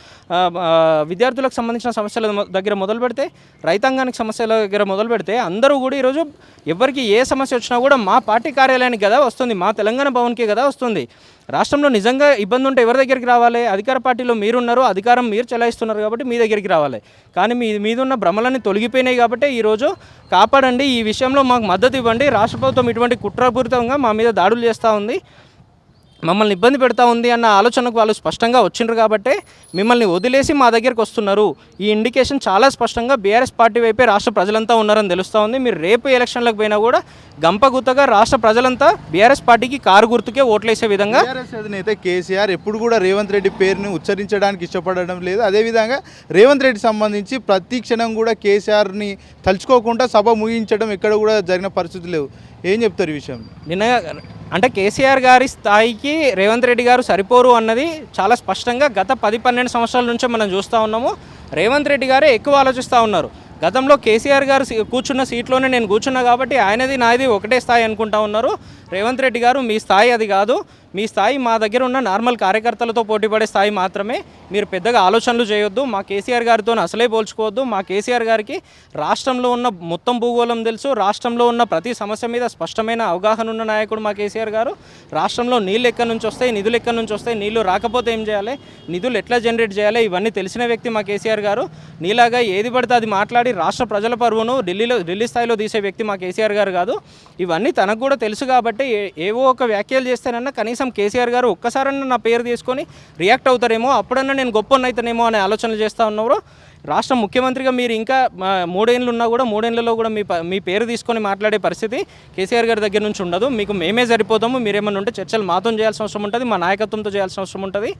విద్యార్థులకు సంబంధించిన సమస్యల దగ్గర మొదలు పెడితే రైతాంగానికి సమస్యల దగ్గర మొదలు పెడితే అందరూ కూడా ఈరోజు ఎవరికి ఏ సమస్య వచ్చినా కూడా మా పార్టీ కార్యాలయానికి కదా వస్తుంది మా తెలంగాణ భవన్కి కదా వస్తుంది. రాష్ట్రంలో నిజంగా ఇబ్బంది ఉంటే ఎవరి దగ్గరికి రావాలి? అధికార పార్టీలో మీరున్నారు అధికారం మీరు చెలాయిస్తున్నారు కాబట్టి మీ దగ్గరికి రావాలి. కానీ మీ మీదున్న భ్రమలన్నీ తొలగిపోయినాయి కాబట్టి ఈరోజు కాపాడండి. ఈ విషయంలో మాకు మద్దతు ఇవ్వండి. రాష్ట్ర ప్రభుత్వం ఇటువంటి కుట్రపూరితంగా మా మీద దాడులు చేస్తూ ఉంది. మమ్మల్ని ఇబ్బంది పెడతా ఉంది అన్న ఆలోచనకు వాళ్ళు స్పష్టంగా వచ్చిండ్రు కాబట్టి మిమ్మల్ని వదిలేసి మా దగ్గరికి వస్తున్నారు. ఈ ఇండికేషన్ చాలా స్పష్టంగా బీఆర్ఎస్ పార్టీ వైపే రాష్ట్ర ప్రజలంతా ఉన్నారని తెలుస్తూ ఉంది. మీరు రేపు ఎలక్షన్లకు పోయినా కూడా గంపగుత్తగా రాష్ట్ర ప్రజలంతా బీఆర్ఎస్ పార్టీకి కారు గుర్తుకే ఓట్లేసే విధంగా అయితే కేసీఆర్ ఎప్పుడు కూడా రేవంత్ రెడ్డి పేరుని ఉచ్చరించడానికి ఇష్టపడడం లేదు. అదేవిధంగా రేవంత్ రెడ్డి సంబంధించి ప్రతి క్షణం కూడా కేసీఆర్ని తలుచుకోకుండా సభ ముగించడం ఎక్కడ కూడా జరిగిన పరిస్థితి లేవు ఏం చెప్తారు ఈ విషయం? నిన్న అంటే కేసీఆర్ గారి స్థాయికి రేవంత్ రెడ్డి గారు సరిపోరు అన్నది చాలా స్పష్టంగా గత పది పన్నెండు సంవత్సరాల నుంచే మనం చూస్తూ ఉన్నాము. రేవంత్ రెడ్డి గారే ఎక్కువ ఆలోచిస్తూ ఉన్నారు. గతంలో కేసీఆర్ గారు కూర్చున్న సీట్లోనే నేను కూర్చున్నా కాబట్టి ఆయనది నాది ఒకటే స్థాయి అనుకుంటా ఉన్నారు. రేవంత్ రెడ్డి గారు మీ స్థాయి అది కాదు. మీ స్థాయి మా దగ్గర ఉన్న నార్మల్ కార్యకర్తలతో పోటీపడే స్థాయి మాత్రమే మీరు పెద్దగా ఆలోచనలు చేయొద్దు. మా కేసీఆర్ గారితో అసలే పోల్చుకోవద్దు. మా కేసీఆర్ గారికి రాష్ట్రంలో ఉన్న మొత్తం భూగోళం తెలుసు. రాష్ట్రంలో ఉన్న ప్రతి సమస్య మీద స్పష్టమైన అవగాహన ఉన్న నాయకుడు మా కేసీఆర్ గారు. రాష్ట్రంలో నీళ్ళు ఎక్కడి నుంచి వస్తాయి నిధులు ఎక్కడి నుంచి వస్తాయి నీళ్ళు రాకపోతే ఏం చేయాలి నిధులు ఎట్లా జనరేట్ చేయాలి ఇవన్నీ తెలిసిన వ్యక్తి మా కేసీఆర్ గారు. నీలాగా ఏది పడితే అది మాట్లాడి రాష్ట్ర ప్రజల పరువును ఢిల్లీలో ఢిల్లీ స్థాయిలో తీసే వ్యక్తి మా కేసీఆర్ గారు కాదు. ఇవన్నీ తనకు కూడా తెలుసు కాబట్టి ఏ- ఏవో ఒక వ్యాఖ్యలు చేస్తేనన్నా కనీసం కేసీఆర్ గారు ఒక్కసారన్నా నా పేరు తీసుకొని రియాక్ట్ అవుతారేమో అప్పుడన్నా నేను గొప్ప అవుతానేమో అనే ఆలోచనలు చేస్తూ ఉన్నారు రాష్ట్ర ముఖ్యమంత్రిగా మీరు ఇంకా మూడేళ్ళు ఉన్నా కూడా మూడేళ్ళలో కూడా మీ మీ పేరు తీసుకొని మాట్లాడే పరిస్థితి కేసీఆర్ గారి దగ్గర నుంచి ఉండదు. మీకు మేమే సరిపోతాము మీరేమన్నా ఉంటే చర్చలు మాతో చేయాల్సిన అవసరం ఉంటుంది మా నాయకత్వంతో చేయాల్సిన అవసరం ఉంటుంది.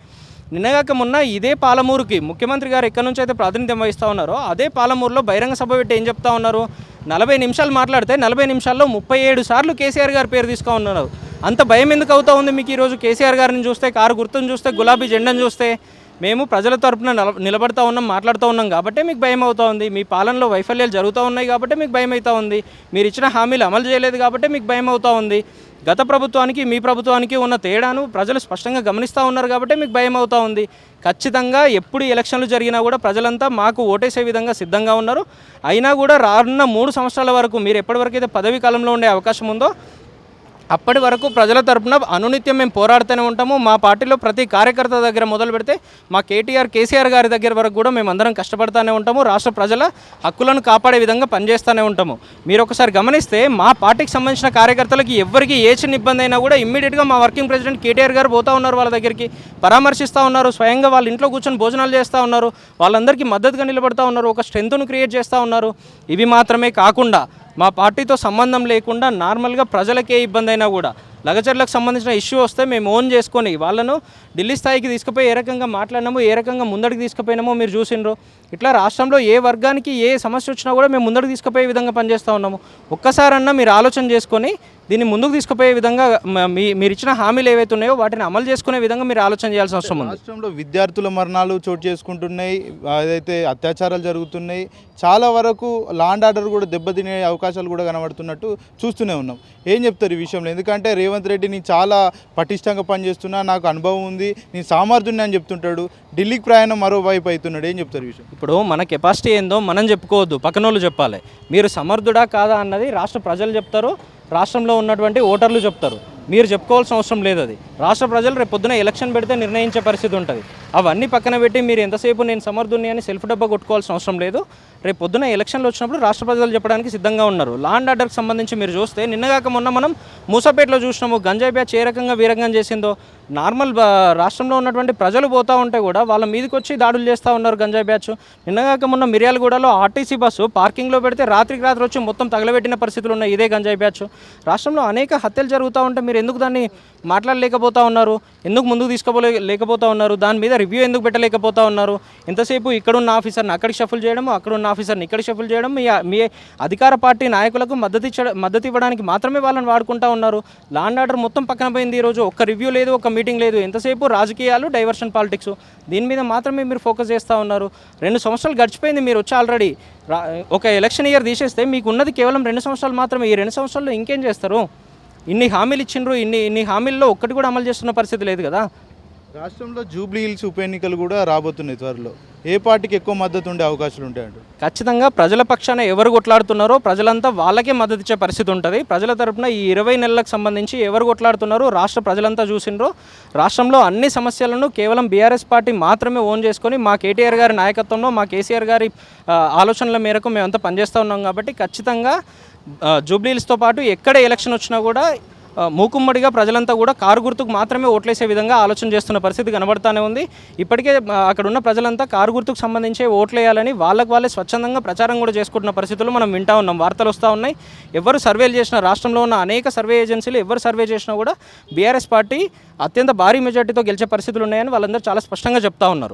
నిన్నగాక మొన్న ఇదే పాలమూరుకి ముఖ్యమంత్రి గారు ఎక్కడి నుంచి అయితే ప్రాతినిధ్యం వహిస్తూ ఉన్నారో అదే పాలమూరులో బహిరంగ సభ పెట్టి ఏం చెప్తా ఉన్నారు? నలభై నిమిషాలు మాట్లాడితే నలభై నిమిషాల్లో ముప్పై ఏడు సార్లు కేసీఆర్ గారు పేరు తీసుకు ఉన్నారు. అంత భయం ఎందుకు అవుతా ఉంది మీకు ఈరోజు కేసీఆర్ గారిని చూస్తే కారు గుర్తును చూస్తే గులాబీ జెండాను చూస్తే? మేము ప్రజల తరపున నిలబడతా ఉన్నాం మాట్లాడుతూ ఉన్నాం కాబట్టి మీకు భయం అవుతా ఉంది. మీ పాలనలో వైఫల్యాలు జరుగుతూ ఉన్నాయి కాబట్టి మీకు భయం అవుతా ఉంది. మీరు ఇచ్చిన హామీలు అమలు చేయలేదు కాబట్టి మీకు భయం అవుతా ఉంది. గత ప్రభుత్వానికి మీ ప్రభుత్వానికి ఉన్న తేడాను ప్రజలు స్పష్టంగా గమనిస్తూ ఉన్నారు కాబట్టి మీకు భయం అవుతా ఉంది. ఖచ్చితంగా ఎప్పుడు ఎలక్షన్లు జరిగినా కూడా ప్రజలంతా మాకు ఓటేసే విధంగా సిద్ధంగా ఉన్నారు. అయినా కూడా రానున్న మూడు సంవత్సరాల వరకు మీరు ఎప్పటివరకైతే పదవీ కాలంలో ఉండే అవకాశం ఉందో అప్పటి వరకు ప్రజల తరపున అనునిత్యం మేము పోరాడుతూనే ఉంటాము. మా పార్టీలో ప్రతి కార్యకర్త దగ్గర మొదలు పెడితే మా కేటీఆర్ కేసీఆర్ గారి దగ్గర వరకు కూడా మేము అందరం కష్టపడుతూనే ఉంటాము. రాష్ట్ర ప్రజల హక్కులను కాపాడే విధంగా పనిచేస్తూనే ఉంటాము. మీరు ఒకసారి గమనిస్తే మా పార్టీకి సంబంధించిన కార్యకర్తలకి ఎవరికి ఏ చిన్న ఇబ్బంది అయినా కూడా ఇమ్మీడియట్గా మా వర్కింగ్ ప్రెసిడెంట్ కేటీఆర్ గారు పోతా ఉన్నారు వాళ్ళ దగ్గరికి పరామర్శిస్తూ ఉన్నారు స్వయంగా వాళ్ళ ఇంట్లో కూర్చొని భోజనాలు చేస్తూ ఉన్నారు వాళ్ళందరికీ మద్దతుగా నిలబడతా ఉన్నారు ఒక స్ట్రెంత్ను క్రియేట్ చేస్తూ ఉన్నారు. ఇవి మాత్రమే కాకుండా మా పార్టీతో సంబంధం లేకుండా నార్మల్గా ప్రజలకే ఇబ్బంది అయినా కూడా లగచర్లకు సంబంధించిన ఇష్యూ వస్తే మేము ఓన్ చేసుకొని వాళ్ళను ఢిల్లీ స్థాయికి తీసుకుపోయి ఏ రకంగా మాట్లాడినామో ఏ రకంగా ముందడికి తీసుకుపోయినామో మీరు చూసిండ్రు. ఇట్లా రాష్ట్రంలో ఏ వర్గానికి ఏ సమస్య వచ్చినా కూడా మేము ముందడికి తీసుకుపోయే విధంగా పనిచేస్తూ ఉన్నాము. ఒక్కసారన్నా మీరు ఆలోచన చేసుకొని దీన్ని ముందుకు తీసుకుపోయే విధంగా మీ మీరు ఇచ్చిన హామీలు ఏవైతే ఉన్నాయో వాటిని అమలు చేసుకునే విధంగా మీరు ఆలోచన చేయాల్సిన అవసరం ఉంది. రాష్ట్రంలో విద్యార్థుల మరణాలు చోటు చేసుకుంటున్నాయి. అదైతే అత్యాచారాలు జరుగుతున్నాయి చాలా వరకు లాండ్ ఆర్డర్ కూడా దెబ్బతినే అవకాశాలు కూడా కనబడుతున్నట్టు చూస్తూనే ఉన్నాం. ఏం చెప్తారు ఈ విషయంలో? ఎందుకంటే రేవంత్ రెడ్డి నేను చాలా పటిష్టంగా పనిచేస్తున్నా నాకు అనుభవం ఉంది నేను సామర్థ్యుని అని చెప్తుంటాడు. ఢిల్లీకి ప్రయాణం మరోవైపు అవుతున్నాడు ఏం చెప్తారు విషయం. ఇప్పుడు మన కెపాసిటీ ఏందో మనం చెప్పుకోవద్దు పక్కన వాళ్ళు చెప్పాలి. మీరు సమర్థుడా కాదా అన్నది రాష్ట్ర ప్రజలు చెప్తారు రాష్ట్రంలో ఉన్నటువంటి ఓటర్లు చెప్తారు. మీరు చెప్పుకోవాల్సిన అవసరం లేదు అది. రాష్ట్ర ప్రజలు రేపు పొద్దున ఎలక్షన్ పెడితే నిర్ణయించే పరిస్థితి ఉంటుంది. అవన్నీ పక్కన పెట్టి మీరు ఎంతసేపు నేను సమర్థుని అని సెల్ఫ్ డబ్బా కొట్టుకోవాల్సిన అవసరం లేదు. రేపు పొద్దున ఎలక్షన్లు వచ్చినప్పుడు రాష్ట్ర ప్రజలు చెప్పడానికి సిద్ధంగా ఉన్నారు. లాండ్ ఆర్డర్కి సంబంధించి మీరు చూస్తే నిన్నగాక మొన్న మనం మూసాపేటలో చూసినాము. గంజాయి బ్యాచ్ ఏ రకంగా వీరంగం చేసిందో. నార్మల్ రాష్ట్రంలో ఉన్నటువంటి ప్రజలు పోతూ ఉంటే కూడా వాళ్ళ మీదకి వచ్చి దాడులు చేస్తూ ఉన్నారు గంజాయి బ్యాచ్. నిన్నగాక మొన్న మిర్యాలగూడలో ఆర్టీసీ బస్సు పార్కింగ్లో పెడితే రాత్రికి రాత్రి వచ్చి మొత్తం తగలబెట్టిన పరిస్థితులు ఉన్నాయి ఇదే గంజాయి బ్యాచ్. రాష్ట్రంలో అనేక హత్యలు జరుగుతూ ఉంటే మీరు ఎందుకు దాన్ని మాట్లాడలేకపోతా ఉన్నారు? ఎందుకు ముందుకు తీసుకోలే లేకపోతా ఉన్నారు? దాని మీద రివ్యూ ఎందుకు పెట్టలేకపోతా ఉన్నారు? ఎంతసేపు ఇక్కడున్న ఆఫీసర్ని అక్కడికి షఫుల్ చేయడం అక్కడున్న ఆఫీసర్ని ఇక్కడ షఫుల్ చేయడం మీ మీ అధికార పార్టీ నాయకులకు మద్దతు ఇచ్చ మద్దతు ఇవ్వడానికి మాత్రమే వాళ్ళని వాడుకుంటా ఉన్నారు. లాండ్ ఆర్డర్ మొత్తం పక్కన పోయింది ఈరోజు. ఒక్క రివ్యూ లేదు ఒక మీటింగ్ లేదు. ఎంతసేపు రాజకీయాలు డైవర్షన్ పాలిటిక్స్? దీని మీద మాత్రమే మీరు ఫోకస్ చేస్తూ ఉన్నారు. రెండు సంవత్సరాలు గడిచిపోయింది మీరు వచ్చి ఆల్రెడీ. ఒక ఎలక్షన్ ఇయర్ తీసేస్తే మీకు ఉన్నది కేవలం రెండు సంవత్సరాలు మాత్రమే. ఈ రెండు సంవత్సరాల్లో ఇంకేం చేస్తారు? ఇన్ని హామీలు ఇచ్చిండ్రు ఇన్ని ఇన్ని హామీల్లో ఒక్కటి కూడా అమలు చేస్తున్న పరిస్థితి లేదు కదా? రాష్ట్రంలో జూబ్లీ హిల్స్ ఉప ఎన్నికలు కూడా రాబోతున్నాయి త్వరలో. ఏ పార్టీకి ఎక్కువ మద్దతు ఉండే అవకాశాలు ఉంటాయంట ఖచ్చితంగా ప్రజల పక్షాన ఎవరు కొట్లాడుతున్నారో ప్రజలంతా వాళ్ళకే మద్దతు ఇచ్చే పరిస్థితి ఉంటుంది. ప్రజల తరపున ఈ ఇరవై నెలలకు సంబంధించి ఎవరు కొట్లాడుతున్నారో రాష్ట్ర ప్రజలంతా చూసిండ్రో. రాష్ట్రంలో అన్ని సమస్యలను కేవలం బీఆర్ఎస్ పార్టీ మాత్రమే ఓన్ చేసుకొని మా కేటీఆర్ గారి నాయకత్వంలో మా కేసీఆర్ గారి ఆలోచనల మేరకు మేమంతా పనిచేస్తూ ఉన్నాం కాబట్టి ఖచ్చితంగా జూబ్లీహిల్స్తో పాటు ఎక్కడ ఎలక్షన్ వచ్చినా కూడా మూకుమ్మడిగా ప్రజలంతా కూడా కారు గుర్తుకు మాత్రమే ఓట్లేసే విధంగా ఆలోచన చేస్తున్న పరిస్థితి కనబడతానే ఉంది. ఇప్పటికే అక్కడ ఉన్న ప్రజలంతా కారు గుర్తుకు సంబంధించే ఓట్లేయాలని వాళ్ళకు వాళ్ళే స్వచ్ఛందంగా ప్రచారం కూడా చేసుకుంటున్న పరిస్థితులు మనం వింటా ఉన్నాం వార్తలు వస్తూ ఉన్నాయి. ఎవరు సర్వేలు చేసినా రాష్ట్రంలో ఉన్న అనేక సర్వే ఏజెన్సీలు ఎవరు సర్వే చేసినా కూడా బీఆర్ఎస్ పార్టీ అత్యంత భారీ మెజార్టీతో గెలిచే పరిస్థితులు ఉన్నాయని వాళ్ళందరూ చాలా స్పష్టంగా చెప్తా ఉన్నారు.